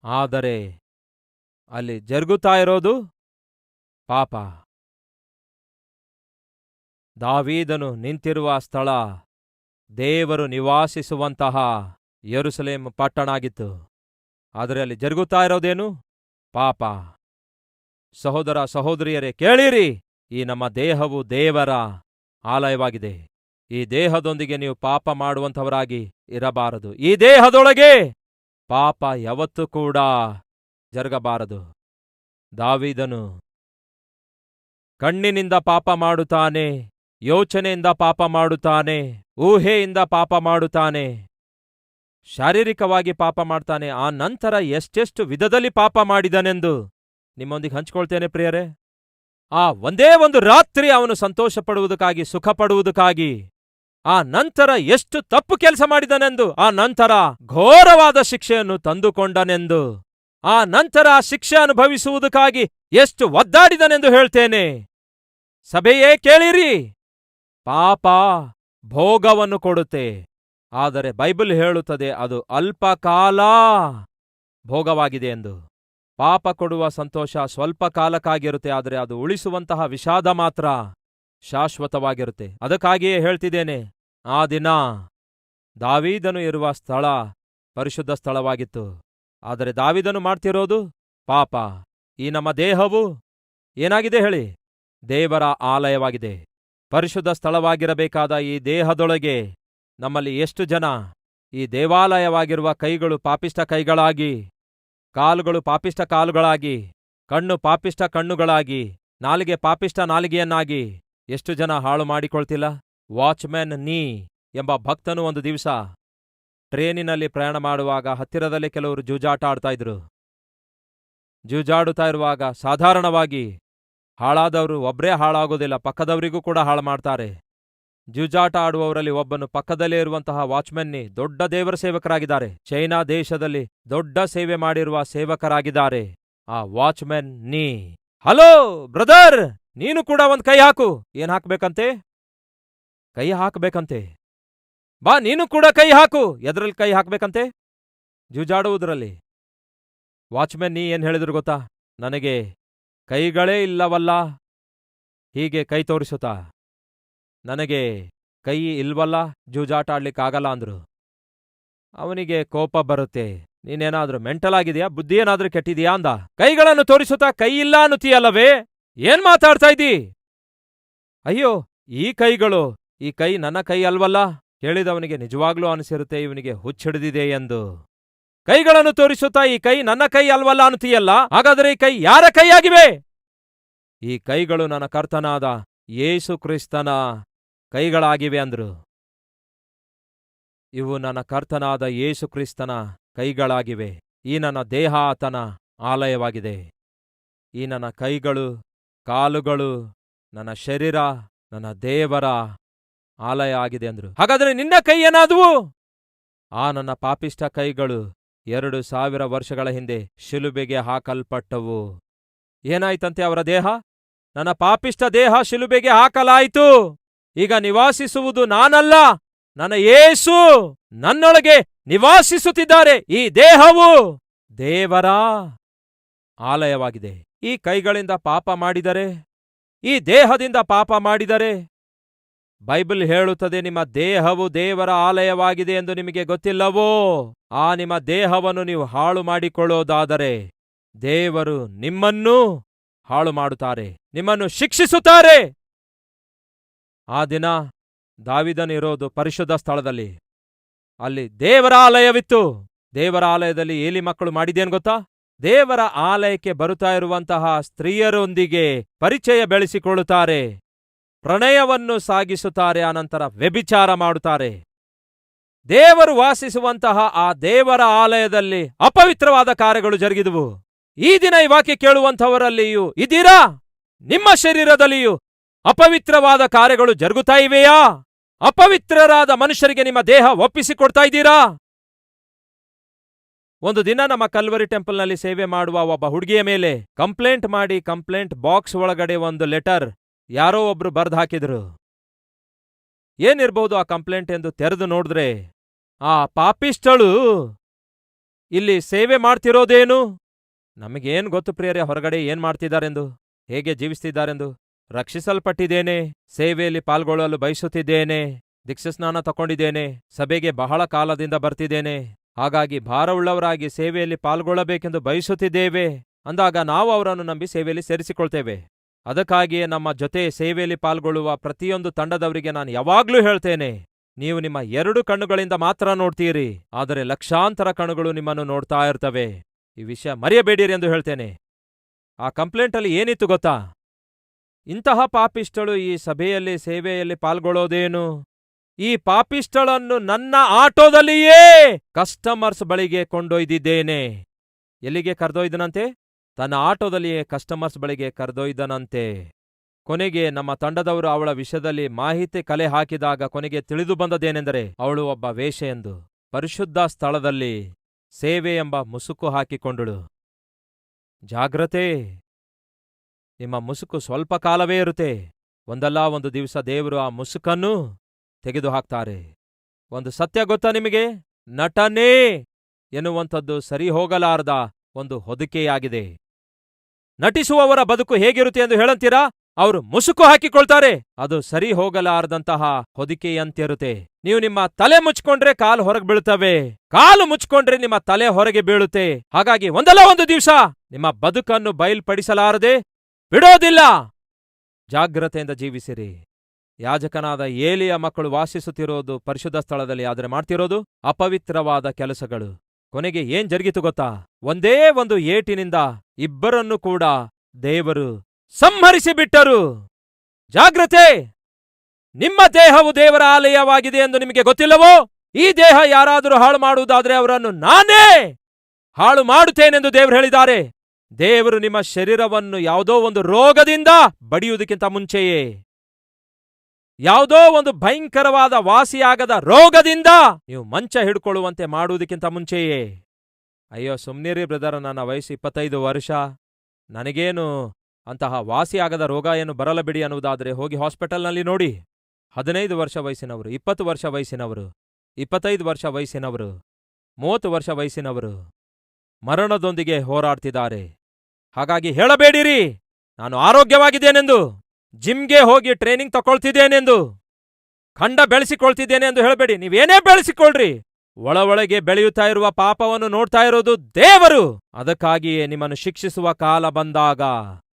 ಆದರೆ ಅಲ್ಲಿ ಜರುಗುತ್ತಾ ಇರೋದು? ಪಾಪ. ದಾವೀದನು ನಿಂತಿರುವ ಸ್ಥಳ ದೇವರು ನಿವಾಸಿಸುವಂತಹ ಯರುಸಲೇಮ್ ಪಟ್ಟಣ ಆಗಿತ್ತು ಆದರೆ ಅಲ್ಲಿ ಜರುಗುತ್ತಾ ಇರೋದೇನು? ಪಾಪ. ಸಹೋದರ ಸಹೋದರಿಯರೇ, ಕೇಳಿರಿ, ಈ ನಮ್ಮ ದೇಹವು ದೇವರ ಆಲಯವಾಗಿದೆ. ಈ ದೇಹದೊಂದಿಗೆ ನೀವು ಪಾಪ ಮಾಡುವಂಥವರಾಗಿ ಇರಬಾರದು. ಈ ದೇಹದೊಳಗೆ ಪಾಪ ಯಾವತ್ತೂ ಕೂಡ ಜರುಗಬಾರದು. ದಾವಿದನು, ಕಣ್ಣಿನಿಂದ ಪಾಪ ಮಾಡುತ್ತಾನೆ, ಯೋಚನೆಯಿಂದ ಪಾಪ ಮಾಡುತ್ತಾನೆ, ಊಹೆಯಿಂದ ಪಾಪ ಮಾಡುತ್ತಾನೆ, ಶಾರೀರಿಕವಾಗಿ ಪಾಪ ಮಾಡ್ತಾನೆ, ಆ ನಂತರ ಎಷ್ಟೆಷ್ಟು ವಿಧದಲ್ಲಿ ಪಾಪ ಮಾಡಿದನೆಂದು ನಿಮ್ಮೊಂದಿಗೆ ಹಂಚ್ಕೊಳ್ತೇನೆ ಪ್ರಿಯರೇ. ಆ ಒಂದೇ ಒಂದು ರಾತ್ರಿ ಅವನು ಸಂತೋಷ ಪಡುವುದಕ್ಕಾಗಿ ಸುಖ ಪಡುವುದಕ್ಕಾಗಿ ಆ ನಂತರ ಎಷ್ಟು ತಪ್ಪು ಕೆಲಸ ಮಾಡಿದನೆಂದು, ಆ ನಂತರ ಘೋರವಾದ ಶಿಕ್ಷೆಯನ್ನು ತಂದುಕೊಂಡನೆಂದು ಆ ನಂತರ ಶಿಕ್ಷೆ ಅನುಭವಿಸುವುದಕ್ಕಾಗಿ ಎಷ್ಟು ಒದ್ದಾಡಿದನೆಂದು ಹೇಳ್ತೇನೆ. ಸಭೆಯೇ ಕೇಳಿರಿ. ಪಾಪ ಭೋಗವನ್ನು ಕೊಡುತ್ತೆ. ಆದರೆ ಬೈಬಲ್ ಹೇಳುತ್ತದೆ, ಅದು ಅಲ್ಪಕಾಲ ಭೋಗವಾಗಿದೆ ಎಂದು. ಪಾಪ ಕೊಡುವ ಸಂತೋಷ ಸ್ವಲ್ಪ ಕಾಲಕ್ಕಾಗಿರುತ್ತೆ, ಆದರೆ ಅದು ಉಳಿಸುವಂತಹ ವಿಷಾದ ಮಾತ್ರ ಶಾಶ್ವತವಾಗಿರುತ್ತೆ. ಅದಕ್ಕಾಗಿಯೇ ಹೇಳ್ತಿದ್ದೇನೆ, ಆ ದಿನ ದಾವೀದನು ಇರುವ ಸ್ಥಳ ಪರಿಶುದ್ಧ ಸ್ಥಳವಾಗಿತ್ತು. ಆದರೆ ದಾವಿದನು ಮಾಡ್ತಿರೋದು? ಪಾಪ. ಈ ನಮ್ಮ ದೇಹವು ಏನಾಗಿದೆ ಹೇಳಿ? ದೇವರ ಆಲಯವಾಗಿದೆ. ಪರಿಶುದ್ಧ ಸ್ಥಳವಾಗಿರಬೇಕಾದ ಈ ದೇಹದೊಳಗೆ ನಮ್ಮಲ್ಲಿ ಎಷ್ಟು ಜನ ಈ ದೇವಾಲಯವಾಗಿರುವ ಕೈಗಳು ಪಾಪಿಷ್ಟ ಕೈಗಳಾಗಿ, ಕಾಲುಗಳು ಪಾಪಿಷ್ಟ ಕಾಲುಗಳಾಗಿ, ಕಣ್ಣು ಪಾಪಿಷ್ಟ ಕಣ್ಣುಗಳಾಗಿ, ನಾಲಿಗೆ ಪಾಪಿಷ್ಟ ನಾಲಿಗೆಯನ್ನಾಗಿ ಎಷ್ಟು ಜನ ಹಾಳು ಮಾಡಿಕೊಳ್ತಿಲ್ಲ ವಾಚ್ಮ್ಯಾನ್ ನೀ ಎಂಬ ಭಕ್ತನು ಒಂದು ದಿವಸ ಟ್ರೇನಿನಲ್ಲಿ ಪ್ರಯಾಣ ಮಾಡುವಾಗ ಹತ್ತಿರದಲ್ಲಿ ಕೆಲವರು ಜೂಜಾಟ ಆಡ್ತಾ ಇದ್ರು. ಜೂಜಾಡುತ್ತಾ ಇರುವಾಗ ಸಾಧಾರಣವಾಗಿ ಹಾಳಾದವರು ಒಬ್ರೇ ಹಾಳಾಗೋದಿಲ್ಲ, ಪಕ್ಕದವರಿಗೂ ಕೂಡ ಹಾಳು ಮಾಡ್ತಾರೆ. ಜೂಜಾಟ ಆಡುವವರಲ್ಲಿ ಒಬ್ಬನು ಪಕ್ಕದಲ್ಲೇ ಇರುವಂತಹ ವಾಚ್ಮೆನ್ನಿ ದೊಡ್ಡ ದೇವರ ಸೇವಕರಾಗಿದ್ದಾರೆ. ಚೈನಾ ದೇಶದಲ್ಲಿ ದೊಡ್ಡ ಸೇವೆ ಮಾಡಿರುವ ಸೇವಕರಾಗಿದ್ದಾರೆ ಆ ವಾಚ್ಮೆನ್ ನೀ ಹಲೋ, ಬ್ರದರ್! ನೀನು ಕೂಡ ಒಂದು ಕೈ ಹಾಕು. ಏನ್ ಹಾಕ್ಬೇಕಂತೆ? ಕೈ ಹಾಕ್ಬೇಕಂತೆ. ಬಾ, ನೀನು ಕೂಡ ಕೈ ಹಾಕು. ಎದ್ರಲ್ಲಿ ಕೈ ಹಾಕ್ಬೇಕಂತೆ? ಜೂಜಾಡುವುದರಲ್ಲಿ. ವಾಚ್ಮೆನ್ ನೀ ಏನ್ ಹೇಳಿದ್ರು ಗೊತ್ತಾ? ನನಗೆ ಕೈಗಳೇ ಇಲ್ಲವಲ್ಲ. ಹೀಗೆ ಕೈ ತೋರಿಸುತ್ತಾ? ನನಗೆ ಕೈ ಇಲ್ವಲ್ಲ ಜೂಜಾಟ ಆಡ್ಲಿಕ್ಕಾಗಲ್ಲ ಅಂದ್ರು. ಅವನಿಗೆ ಕೋಪ ಬರುತ್ತೆ. ನೀನೇನಾದ್ರೂ ಮೆಂಟಲ್ ಆಗಿದೆಯಾ? ಬುದ್ಧಿ ಏನಾದ್ರೂ ಕೆಟ್ಟಿದೆಯಾ ಅಂದ. ಕೈಗಳನ್ನು ತೋರಿಸುತ್ತಾ ಕೈ ಇಲ್ಲ ಅನ್ನುತ್ತೀಯಲ್ಲವೇ? ಏನ್ ಮಾತಾಡ್ತಾ ಇದ್ದೀ? ಅಯ್ಯೋ, ಈ ಕೈಗಳು, ಈ ಕೈ ನನ್ನ ಕೈ ಅಲ್ವಲ್ಲ? ಕೇಳಿದವನಿಗೆ ನಿಜವಾಗ್ಲೂ ಅನಿಸಿರುತ್ತೆ, ಇವನಿಗೆ ಹುಚ್ಚಿಡಿದಿದೆ ಎಂದು. ಕೈಗಳನ್ನು ತೋರಿಸುತ್ತಾ, ಈ ಕೈ ನನ್ನ ಕೈ ಅಲ್ವಲ್ಲ ಅನ್ನುತ್ತೀಯಲ್ಲ ಹಾಗಾದರೆ ಈ ಕೈ ಯಾರ ಕೈಯಾಗಿವೆ? ಈ ಕೈಗಳು ನನ್ನ ಕರ್ತನಾದ ಯೇಸು ಕ್ರಿಸ್ತನ ಕೈಗಳಾಗಿವೆ, ಅಂದ್ರು. ಇವು ನನ್ನ ಕರ್ತನಾದ ಯೇಸು ಕ್ರಿಸ್ತನ ಕೈಗಳಾಗಿವೆ. ಈ ನನ್ನ ದೇಹ ಆತನ ಆಲಯವಾಗಿದೆ. ಈ ನನ್ನ ಕೈಗಳು, ಕಾಲುಗಳು, ನನ್ನ ಶರೀರ, ನನ್ನ ದೇವರ ಆಲಯ ಆಗಿದೆ ಅಂದರು. ಹಾಗಾದರೆ ನಿನ್ನ ಕೈ ಏನಾದವು? ಆ ನನ್ನ ಪಾಪಿಷ್ಟ ಕೈಗಳು ಎರಡು ಸಾವಿರ ವರ್ಷಗಳ ಹಿಂದೆ ಶಿಲುಬೆಗೆ ಹಾಕಲ್ಪಟ್ಟವು. ಏನಾಯ್ತಂತೆ ಅವರ ದೇಹ? ನನ್ನ ಪಾಪಿಷ್ಟ ದೇಹ ಶಿಲುಬೆಗೆ ಹಾಕಲಾಯಿತು. ಈಗ ನಿವಾಸಿಸುವುದು ನಾನಲ್ಲ, ನನ್ನ ಏಸು ನನ್ನೊಳಗೆ ನಿವಾಸಿಸುತ್ತಿದ್ದಾರೆ ಈ ದೇಹವು. ದೇವರ ಆಲಯವಾಗಿದೆ. ಈ ಕೈಗಳಿಂದ ಪಾಪ ಮಾಡಿದರೆ, ಈ ದೇಹದಿಂದ ಪಾಪ ಮಾಡಿದರೆ ಬೈಬಲ್ ಹೇಳುತ್ತದೆ, ನಿಮ್ಮ ದೇಹವು ದೇವರ ಆಲಯವಾಗಿದೆ ಎಂದು ನಿಮಗೆ ಗೊತ್ತಿಲ್ಲವೋ? ಆ ನಿಮ್ಮ ದೇಹವನ್ನು ನೀವು ಹಾಳು ಮಾಡಿಕೊಳ್ಳೋದಾದರೆ ದೇವರು ನಿಮ್ಮನ್ನೂ ಹಾಳು ಮಾಡುತ್ತಾರೆ, ನಿಮ್ಮನ್ನು ಶಿಕ್ಷಿಸುತ್ತಾರೆ. ಆ ದಿನ ದಾವಿದನಿರೋದು ಪರಿಶುದ್ಧ ಸ್ಥಳದಲ್ಲಿ. ಅಲ್ಲಿ ದೇವರ ಆಲಯವಿತ್ತು. ದೇವರ ಆಲಯದಲ್ಲಿ ಏಲಿ ಮಕ್ಕಳು ಮಾಡಿದೇನ್ ಗೊತ್ತಾ? ದೇವರ ಆಲಯಕ್ಕೆ ಬರುತ್ತಾ ಇರುವಂತಹ ಸ್ತ್ರೀಯರೊಂದಿಗೆ ಪರಿಚಯ ಬೆಳೆಸಿಕೊಳ್ಳುತ್ತಾರೆ. ಪ್ರಣಯವನ್ನು ಸಾಗಿಸುತ್ತಾರೆ ಅನಂತರ ವ್ಯಭಿಚಾರ ಮಾಡುತ್ತಾರೆ. ದೇವರು ವಾಸಿಸುವಂತಹ ಆ ದೇವರ ಆಲಯದಲ್ಲಿ ಅಪವಿತ್ರವಾದ ಕಾರ್ಯಗಳು ಜರುಗಿದವು. ಈ ದಿನ ಈ ವಾಕ್ಯ ಕೇಳುವಂಥವರಲ್ಲಿಯೂ, ಇದ್ದೀರಾ? ನಿಮ್ಮ ಶರೀರದಲ್ಲಿಯೂ ಅಪವಿತ್ರವಾದ ಕಾರ್ಯಗಳು ಜರುಗುತ್ತಾ ಇವೆಯಾ? ಅಪವಿತ್ರರಾದ ಮನುಷ್ಯರಿಗೆ ನಿಮ್ಮ ದೇಹ ಒಪ್ಪಿಸಿಕೊಡ್ತಾ ಇದ್ದೀರಾ? ಒಂದು ದಿನ ನಮ್ಮ ಕಲ್ವರಿ ಟೆಂಪಲ್ನಲ್ಲಿ ಸೇವೆ ಮಾಡುವ ಒಬ್ಬ ಹುಡುಗಿಯ ಮೇಲೆ ಕಂಪ್ಲೇಂಟ್ ಮಾಡಿ, ಕಂಪ್ಲೇಂಟ್ ಬಾಕ್ಸ್ ಒಳಗಡೆ ಒಂದು ಲೆಟರ್ ಯಾರೋ ಒಬ್ರು ಬರ್ದು ಹಾಕಿದ್ರು. ಏನಿರ್ಬೋದು ಆ ಕಂಪ್ಲೇಂಟ್ ಎಂದು ತೆರೆದು ನೋಡಿದ್ರೆ, ಆ ಪಾಪಿಸ್ಟಳು ಇಲ್ಲಿ ಸೇವೆ ಮಾಡ್ತಿರೋದೇನು? ನಮಗೇನ್ ಗೊತ್ತು ಪ್ರಿಯರೇ, ಹೊರಗಡೆ ಏನ್ ಮಾಡ್ತಿದ್ದಾರೆಂದು? ಹೇಗೆ ಜೀವಿಸ್ತಿದ್ದಾರೆಂದು? ರಕ್ಷಿಸಲ್ಪಟ್ಟಿದ್ದೇನೆ, ಸೇವೆಯಲ್ಲಿ ಪಾಲ್ಗೊಳ್ಳಲು ಬಯಸುತ್ತಿದ್ದೇನೆ, ದೀಕ್ಷಾಸ್ನಾನ ತಕೊಂಡಿದ್ದೇನೆ ಸಭೆಗೆ ಬಹಳ ಕಾಲದಿಂದ ಬರ್ತಿದ್ದೇನೆ. ಹಾಗಾಗಿ ಭಾರವುಳ್ಳವರಾಗಿ ಸೇವೆಯಲ್ಲಿ ಪಾಲ್ಗೊಳ್ಳಬೇಕೆಂದು ಬಯಸುತ್ತಿದ್ದೇವೆ. ಅಂದಾಗ ನಾವು ಅವರನ್ನು ನಂಬಿ ಸೇವೆಯಲ್ಲಿ ಸೇರಿಸಿಕೊಳ್ತೇವೆ. ಅದಕ್ಕಾಗಿಯೇ ನಮ್ಮ ಜೊತೆ ಸೇವೆಯಲ್ಲಿ ಪಾಲ್ಗೊಳ್ಳುವ ಪ್ರತಿಯೊಂದು ತಂಡದವರಿಗೆ ನಾನು ಯಾವಾಗ್ಲೂ ಹೇಳ್ತೇನೆ, ನೀವು ನಿಮ್ಮ ಎರಡು ಕಣ್ಣುಗಳಿಂದ ಮಾತ್ರ ನೋಡ್ತೀರಿ, ಆದರೆ ಲಕ್ಷಾಂತರ ಕಣ್ಣುಗಳು ನಿಮ್ಮನ್ನು ನೋಡ್ತಾ ಇರ್ತವೆ. ಈ ವಿಷಯ ಮರೆಯಬೇಡಿರಿ ಎಂದು ಹೇಳ್ತೇನೆ. ಆ ಕಂಪ್ಲೇಂಟಲ್ಲಿ ಏನಿತ್ತು ಗೊತ್ತಾ? ಇಂತಹ ಪಾಪಿಷ್ಟಳು ಈ ಸಭೆಯಲ್ಲಿ, ಸೇವೆಯಲ್ಲಿ ಪಾಲ್ಗೊಳ್ಳೋದೇನು? ಈ ಪಾಪಿಷ್ಟಳನ್ನು ನನ್ನ ಆಟೋದಲ್ಲಿಯೇ ಕಸ್ಟಮರ್ಸ್ ಬಳಿಗೆ ಕೊಂಡೊಯ್ದಿದ್ದೇನೆ. ಎಲ್ಲಿಗೆ ಕರೆದೊಯ್ದನಂತೆ? ತನ್ನ ಆಟೋದಲ್ಲಿಯೇ ಕಸ್ಟಮರ್ಸ್ ಬಳಿಗೆ ಕರೆದೊಯ್ದನಂತೆ. ಕೊನೆಗೆ ನಮ್ಮ ತಂಡದವರು ಅವಳ ವಿಷಯದಲ್ಲಿ ಮಾಹಿತಿ ಕಲೆ ಹಾಕಿದಾಗ ಕೊನೆಗೆ ತಿಳಿದು ಬಂದದೇನೆಂದರೆ, ಅವಳು ಒಬ್ಬ ವೇಷ ಎಂದು ಪರಿಶುದ್ಧ ಸ್ಥಳದಲ್ಲಿ ಸೇವೆ ಎಂಬ ಮುಸುಕು ಹಾಕಿಕೊಂಡಳು. ಜಾಗ್ರತೆ! ನಿಮ್ಮ ಮುಸುಕು ಸ್ವಲ್ಪ ಕಾಲವೇ ಇರುತ್ತೆ. ಒಂದಲ್ಲ ಒಂದು ದಿವಸ ದೇವರು ಆ ಮುಸುಕನ್ನು ತೆಗೆದುಹಾಕ್ತಾರೆ. ಒಂದು ಸತ್ಯ ಗೊತ್ತಾ ನಿಮಗೆ? ನಟನೇ! ಎನ್ನುವಂಥದ್ದು ಸರಿ ಹೋಗಲಾರದ ಒಂದು ಹೊದಿಕೆಯಾಗಿದೆ. ನಟಿಸುವವರ ಬದುಕು ಹೇಗಿರುತ್ತೆ ಎಂದು ಹೇಳಂತೀರಾ? ಅವರು ಮುಸುಕು ಹಾಕಿಕೊಳ್ತಾರೆ. ಅದು ಸರಿ ಹೋಗಲಾರದಂತಹ ಹೊದಿಕೆಯಂತಿರುತ್ತೆ. ನೀವು ನಿಮ್ಮ ತಲೆ ಮುಚ್ಕೊಂಡ್ರೆ ಕಾಲು ಹೊರಗೆ ಬೀಳುತ್ತವೆ. ಕಾಲು ಮುಚ್ಕೊಂಡ್ರೆ ನಿಮ್ಮ ತಲೆ ಹೊರಗೆ ಬೀಳುತ್ತೆ. ಹಾಗಾಗಿ ಒಂದಲ್ಲ ಒಂದು ದಿವಸ ನಿಮ್ಮ ಬದುಕನ್ನು ಬಯಲ್ಪಡಿಸಲಾರದೆ ಬಿಡೋದಿಲ್ಲ. ಜಾಗ್ರತೆಯಿಂದ ಜೀವಿಸಿರಿ. ಯಾಜಕನಾದ ಏಲಿಯ ಮಕ್ಕಳು ವಾಸಿಸುತ್ತಿರೋದು ಪರಿಶುದ್ಧ ಸ್ಥಳದಲ್ಲಿ, ಆದರೆ ಮಾಡ್ತಿರೋದು ಅಪವಿತ್ರವಾದ ಕೆಲಸಗಳು. ಕೊನೆಗೆ ಏನ್ ಜರುಗಿತು ಗೊತ್ತಾ? ಒಂದೇ ಒಂದು ಏಟಿನಿಂದ ಇಬ್ಬರನ್ನು ಕೂಡ ದೇವರು ಸಂಹರಿಸಿಬಿಟ್ಟರು ಜಾಗ್ರತೆ! ನಿಮ್ಮ ದೇಹವು ದೇವರ ಆಲಯವಾಗಿದೆ ಎಂದು ನಿಮಗೆ ಗೊತ್ತಿಲ್ಲವೋ? ಈ ದೇಹ ಯಾರಾದರೂ ಹಾಳು ಮಾಡುವುದಾದರೆ ಅವರನ್ನು ನಾನೇ ಹಾಳು ಮಾಡುತ್ತೇನೆಂದು ದೇವರು ಹೇಳಿದ್ದಾರೆ. ದೇವರು ನಿಮ್ಮ ಶರೀರವನ್ನು ಯಾವುದೋ ಒಂದು ರೋಗದಿಂದ ಬಡಿಯುವುದಕ್ಕಿಂತ ಮುಂಚೆಯೇ ಯಾವುದೋ ಒಂದು ಭಯಂಕರವಾದ ವಾಸಿಯಾಗದ ರೋಗದಿಂದ ನೀವು ಮಂಚ ಹಿಡ್ಕೊಳ್ಳುವಂತೆ ಮಾಡುವುದಕ್ಕಿಂತ ಮುಂಚೆಯೇ. ಅಯ್ಯೋ, ಸುಮ್ನಿರಿ ಬ್ರದರ್, ನನ್ನ ವಯಸ್ಸು ಇಪ್ಪತ್ತೈದು ವರ್ಷ. ನನಗೇನು ಅಂತಹ ವಾಸಿಯಾಗದ ರೋಗ ಏನು ಬರಲ್ಲ ಬಿಡಿ ಅನ್ನುವುದಾದ್ರೆ ಹೋಗಿ ಹಾಸ್ಪಿಟಲ್ನಲ್ಲಿ ನೋಡಿ. ಹದಿನೈದು ವರ್ಷ ವಯಸ್ಸಿನವರು, ಇಪ್ಪತ್ತು ವರ್ಷ ವಯಸ್ಸಿನವರು, ಇಪ್ಪತ್ತೈದು ವರ್ಷ ವಯಸ್ಸಿನವರು, ಮೂವತ್ತು ವರ್ಷ ವಯಸ್ಸಿನವರು ಮರಣದೊಂದಿಗೆ ಹೋರಾಡ್ತಿದ್ದಾರೆ. ಹಾಗಾಗಿ ಹೇಳಬೇಡಿರಿ, ನಾನು ಆರೋಗ್ಯವಾಗಿದ್ದೇನೆಂದು. ಜಿಮ್ಗೆ ಹೋಗಿ ಟ್ರೈನಿಂಗ್ ತಗೊಳ್ತಿದ್ದೇನೆಂದು, ಖಂಡ ಬೆಳೆಸಿಕೊಳ್ತಿದ್ದೇನೆ ಎಂದು ಹೇಳಬೇಡಿ. ನೀವೇನೇ ಬೆಳೆಸಿಕೊಳ್ಳ್ರಿ ಒಳ ಒಳಗೆ ಬೆಳೆಯುತ್ತಾ ಇರುವ ಪಾಪವನ್ನು ನೋಡ್ತಾ ಇರೋದು ದೇವರು. ಅದಕ್ಕಾಗಿಯೇ ನಿಮ್ಮನ್ನು ಶಿಕ್ಷಿಸುವ ಕಾಲ ಬಂದಾಗ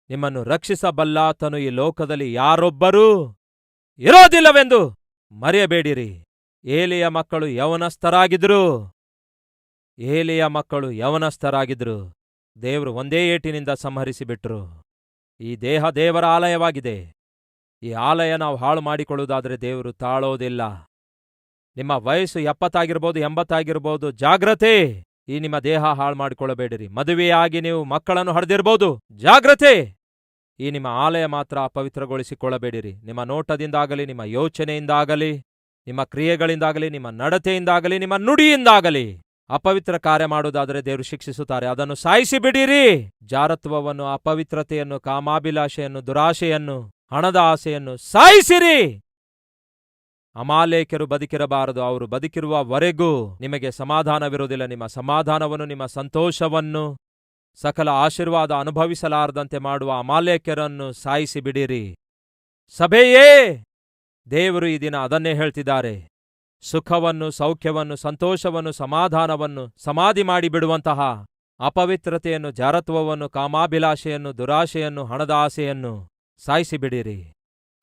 ನಿಮ್ಮನ್ನು ರಕ್ಷಿಸಬಲ್ಲಾತನು ಈ ಲೋಕದಲ್ಲಿ ಯಾರೊಬ್ಬರೂ ಇರೋದಿಲ್ಲವೆಂದು ಮರೆಯಬೇಡಿರಿ. ಏಲಿಯ ಮಕ್ಕಳು ಯವನಸ್ಥರಾಗಿದ್ರು ಏಲಿಯ ಮಕ್ಕಳು ಯವನಸ್ಥರಾಗಿದ್ರು ದೇವರು ಒಂದೇ ಏಟಿನಿಂದ ಸಂಹರಿಸಿಬಿಟ್ರು. ಈ ದೇಹ ದೇವರ ಆಲಯವಾಗಿದೆ. ಈ ಆಲಯ ನಾವು ಹಾಳು ಮಾಡಿಕೊಳ್ಳುವುದಾದರೆ ದೇವರು ತಾಳೋದಿಲ್ಲ. ನಿಮ್ಮ ವಯಸ್ಸು ಎಪ್ಪತ್ತಾಗಿರ್ಬೋದು, ಎಂಬತ್ತಾಗಿರ್ಬೋದು, ಜಾಗ್ರತೆ! ಈ ನಿಮ್ಮ ದೇಹ ಹಾಳು ಮಾಡಿಕೊಳ್ಳಬೇಡಿರಿ. ಮದುವೆಯಾಗಿ ನೀವು ಮಕ್ಕಳನ್ನು ಹಡೆದಿರ್ಬೋದು, ಜಾಗ್ರತೆ! ಈ ನಿಮ್ಮ ಆಲಯ ಮಾತ್ರ ಅಪವಿತ್ರಗೊಳಿಸಿಕೊಳ್ಳಬೇಡಿರಿ ನಿಮ್ಮ ನೋಟದಿಂದಾಗಲಿ, ನಿಮ್ಮ ಯೋಚನೆಯಿಂದಾಗಲಿ, ನಿಮ್ಮ ಕ್ರಿಯೆಗಳಿಂದಾಗಲಿ, ನಿಮ್ಮ ನಡತೆಯಿಂದಾಗಲಿ, ನಿಮ್ಮ ನುಡಿಯಿಂದಾಗಲಿ! ಅಪವಿತ್ರ ಕಾರ್ಯ ಮಾಡುವುದಾದರೆ ದೇವರು ಶಿಕ್ಷಿಸುತ್ತಾರೆ. ಅದನ್ನು ಸಾಯಿಸಿ ಬಿಡಿರಿ. ಜಾರತ್ವವನ್ನು, ಅಪವಿತ್ರತೆಯನ್ನು, ಕಾಮಾಭಿಲಾಷೆಯನ್ನು, ದುರಾಶೆಯನ್ನು, ಹಣದ ಆಸೆಯನ್ನು ಸಾಯಿಸಿರಿ. ಅಮಾಲೇಕರು ಬದುಕಿರಬಾರದು. ಅವರು ಬದುಕಿರುವವರೆಗೂ ನಿಮಗೆ ಸಮಾಧಾನವಿರುವುದಿಲ್ಲ. ನಿಮ್ಮ ಸಮಾಧಾನವನ್ನು, ನಿಮ್ಮ ಸಂತೋಷವನ್ನು ಸಕಲ ಆಶೀರ್ವಾದ ಅನುಭವಿಸಲಾರದಂತೆ ಮಾಡುವ ಅಮಾಲೇಖ್ಯರನ್ನು ಸಾಯಿಸಿ ಬಿಡಿರಿ. ಸಭೆಯೇ, ದೇವರು ಈ ದಿನ ಅದನ್ನೇ ಹೇಳ್ತಿದ್ದಾರೆ. ಸುಖವನ್ನು, ಸೌಖ್ಯವನ್ನು, ಸಂತೋಷವನ್ನು, ಸಮಾಧಾನವನ್ನು ಸಮಾಧಿ ಮಾಡಿಬಿಡುವಂತಹ ಅಪವಿತ್ರತೆಯನ್ನು, ಜಾರತ್ವವನ್ನು, ಕಾಮಾಭಿಲಾಷೆಯನ್ನು, ದುರಾಶೆಯನ್ನು, ಹಣದ ಆಸೆಯನ್ನು ಸಾಯಿಸಿಬಿಡಿರಿ.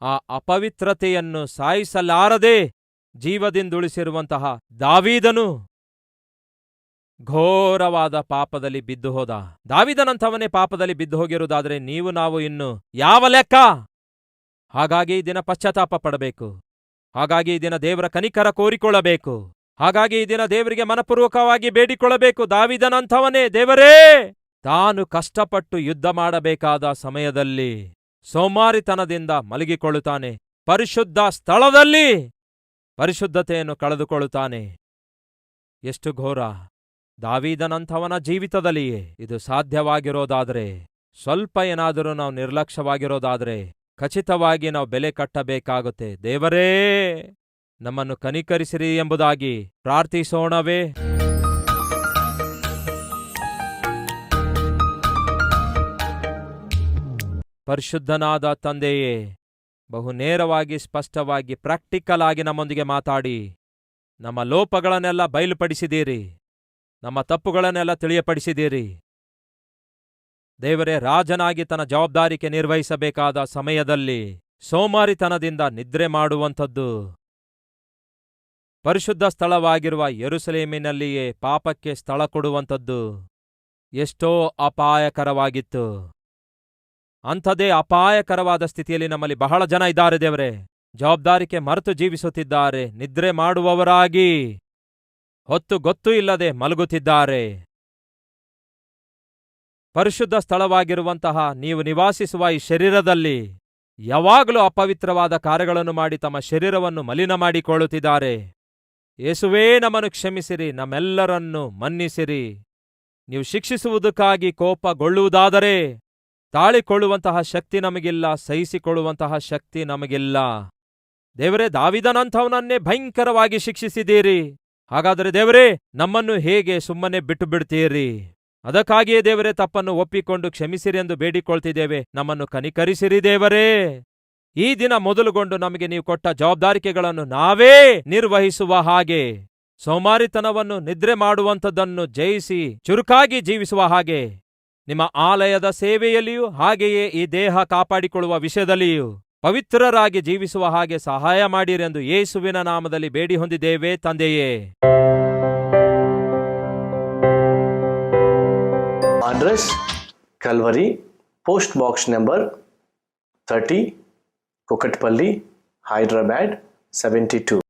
ಆ ಅಪವಿತ್ರತೆಯನ್ನು ಸಾಯಿಸಲಾರದೆ ಜೀವದಿಂದುಳಿಸಿರುವಂತಹ ದಾವೀದನು ಘೋರವಾದ ಪಾಪದಲ್ಲಿ ಬಿದ್ದು ಹೋದ. ದಾವಿದನಂಥವನೇ ಪಾಪದಲ್ಲಿ ಬಿದ್ದು ಹೋಗಿರುವುದಾದರೆ ನೀವು, ನಾವು ಇನ್ನು ಯಾವ ಲೆಕ್ಕ? ಹಾಗಾಗಿ ದಿನ ಪಶ್ಚಾತ್ತಾಪ ಪಡಬೇಕು. ಹಾಗಾಗಿ ಈ ದಿನ ದೇವರ ಕನಿಕರ ಕೋರಿಕೊಳ್ಳಬೇಕು. ಹಾಗಾಗಿ ಈ ದೇವರಿಗೆ ಮನಪೂರ್ವಕವಾಗಿ ಬೇಡಿಕೊಳ್ಳಬೇಕು. ದಾವಿದನಂಥವನೇ ದೇವರೇ! ತಾನು ಕಷ್ಟಪಟ್ಟು ಯುದ್ಧ ಮಾಡಬೇಕಾದ ಸಮಯದಲ್ಲಿ ಸೋಮಾರಿತನದಿಂದ ಮಲಗಿಕೊಳ್ಳುತ್ತಾನೆ. ಪರಿಶುದ್ಧ ಸ್ಥಳದಲ್ಲಿ ಪರಿಶುದ್ಧತೆಯನ್ನು ಕಳೆದುಕೊಳ್ಳುತ್ತಾನೆ. ಎಷ್ಟು ಘೋರ! ದಾವೀದನಂಥವನ ಜೀವಿತದಲ್ಲಿಯೇ ಇದು ಸಾಧ್ಯವಾಗಿರೋದಾದರೆ, ಸ್ವಲ್ಪ ಏನಾದರೂ ನಾವು ನಿರ್ಲಕ್ಷ್ಯವಾಗಿರೋದಾದ್ರೆ ಖಚಿತವಾಗಿ ನಾವು ಬೆಲೆ ಕಟ್ಟಬೇಕಾಗುತ್ತೆ. ದೇವರೇ, ನಮ್ಮನ್ನು ಕನಿಕರಿಸಿರಿ ಎಂಬುದಾಗಿ ಪ್ರಾರ್ಥಿಸೋಣವೇ. ಪರಿಶುದ್ಧನಾದ ತಂದೆಯೇ, ಬಹು ನೇರವಾಗಿ, ಸ್ಪಷ್ಟವಾಗಿ, ಪ್ರಾಕ್ಟಿಕಲ್ ಆಗಿ ನಮ್ಮೊಂದಿಗೆ ಮಾತಾಡಿ. ನಮ್ಮ ಲೋಪಗಳನ್ನೆಲ್ಲ ಬಯಲುಪಡಿಸಿದ್ದೀರಿ. ನಮ್ಮ ತಪ್ಪುಗಳನ್ನೆಲ್ಲ ತಿಳಿಯಪಡಿಸಿದ್ದೀರಿ. ದೇವರೇ, ರಾಜನಾಗಿ ತನ್ನ ಜವಾಬ್ದಾರಿಕೆ ನಿರ್ವಹಿಸಬೇಕಾದ ಸಮಯದಲ್ಲಿ ಸೋಮಾರಿತನದಿಂದ ನಿದ್ರೆ ಮಾಡುವಂಥದ್ದು. ಪರಿಶುದ್ಧ ಸ್ಥಳವಾಗಿರುವ ಯರುಸಲೇಮಿನಲ್ಲಿಯೇ ಪಾಪಕ್ಕೆ ಸ್ಥಳ ಕೊಡುವಂಥದ್ದು. ಎಷ್ಟೋ ಅಪಾಯಕರವಾಗಿತ್ತು. ಅಂಥದೇ ಅಪಾಯಕರವಾದ ಸ್ಥಿತಿಯಲ್ಲಿ ನಮ್ಮಲ್ಲಿ ಬಹಳ ಜನ ಇದ್ದಾರೆ ದೇವರೇ. ಜವಾಬ್ದಾರಿಕೆ ಮರೆತು ಜೀವಿಸುತ್ತಿದ್ದಾರೆ, ನಿದ್ರೆ ಮಾಡುವವರಾಗಿ. ಹೊತ್ತು ಗೊತ್ತು ಇಲ್ಲದೆ ಮಲಗುತ್ತಿದ್ದಾರೆ. ಪರಿಶುದ್ಧ ಸ್ಥಳವಾಗಿರುವಂತಹ ನೀವು ನಿವಾಸಿಸುವ ಈ ಶರೀರದಲ್ಲಿ ಯಾವಾಗಲೂ ಅಪವಿತ್ರವಾದ ಕಾರ್ಯಗಳನ್ನು ಮಾಡಿ ತಮ್ಮ ಶರೀರವನ್ನು ಮಲಿನ ಮಾಡಿಕೊಳ್ಳುತ್ತಿದ್ದಾರೆ ಯೇಸುವೇ, ನಮ್ಮನ್ನು ಕ್ಷಮಿಸಿರಿ, ನಮ್ಮೆಲ್ಲರನ್ನು ಮನ್ನಿಸಿರಿ. ನೀವು ಶಿಕ್ಷಿಸುವುದಕ್ಕಾಗಿ ಕೋಪಗೊಳ್ಳುವುದಾದರೆ ತಾಳಿಕೊಳ್ಳುವಂತಹ ಶಕ್ತಿ ನಮಗಿಲ್ಲ, ಸಹಿಸಿಕೊಳ್ಳುವಂತಹ ಶಕ್ತಿ ನಮಗಿಲ್ಲ. ದೇವರೇ, ದಾವಿದನಂಥವನನ್ನೇ ಭಯಂಕರವಾಗಿ ಶಿಕ್ಷಿಸಿದ್ದೀರಿ. ಹಾಗಾದರೆ ದೇವರೇ, ನಮ್ಮನ್ನು ಹೇಗೆ ಸುಮ್ಮನೆ ಬಿಟ್ಟು ಬಿಡ್ತೀರಿ ಅದಕ್ಕಾಗಿಯೇ ದೇವರೇ, ತಪ್ಪನ್ನು ಒಪ್ಪಿಕೊಂಡು ಕ್ಷಮಿಸಿರಿ ಎಂದು ಬೇಡಿಕೊಳ್ತಿದ್ದೇವೆ. ನಮ್ಮನ್ನು ಕನಿಕರಿಸಿರಿ ದೇವರೇ. ಈ ದಿನ ಮೊದಲುಗೊಂಡು ನಮಗೆ ನೀವು ಕೊಟ್ಟ ಜವಾಬ್ದಾರಿಕೆಗಳನ್ನು ನಾವೇ ನಿರ್ವಹಿಸುವ ಹಾಗೆ, ಸೋಮಾರಿತನವನ್ನು ನಿದ್ರೆ ಮಾಡುವಂಥದ್ದನ್ನು ಜಯಿಸಿ, ಚುರುಕಾಗಿ ಜೀವಿಸುವ ಹಾಗೆ, ನಿಮ್ಮ ಆಲಯದ ಸೇವೆಯಲ್ಲಿಯೂ ಹಾಗೆಯೇ ಈ ದೇಹ ಕಾಪಾಡಿಕೊಳ್ಳುವ ವಿಷಯದಲ್ಲಿಯೂ ಪವಿತ್ರರಾಗಿ ಜೀವಿಸುವ ಹಾಗೆ ಸಹಾಯ ಮಾಡಿರೆಂದು ಯೇಸುವಿನ ನಾಮದಲ್ಲಿ ಬೇಡಿ ಹೊಂದಿದ್ದೇವೆ ತಂದೆಯೇ. Address Kalvari, post box number 30, Kokatpalli, Hyderabad 72.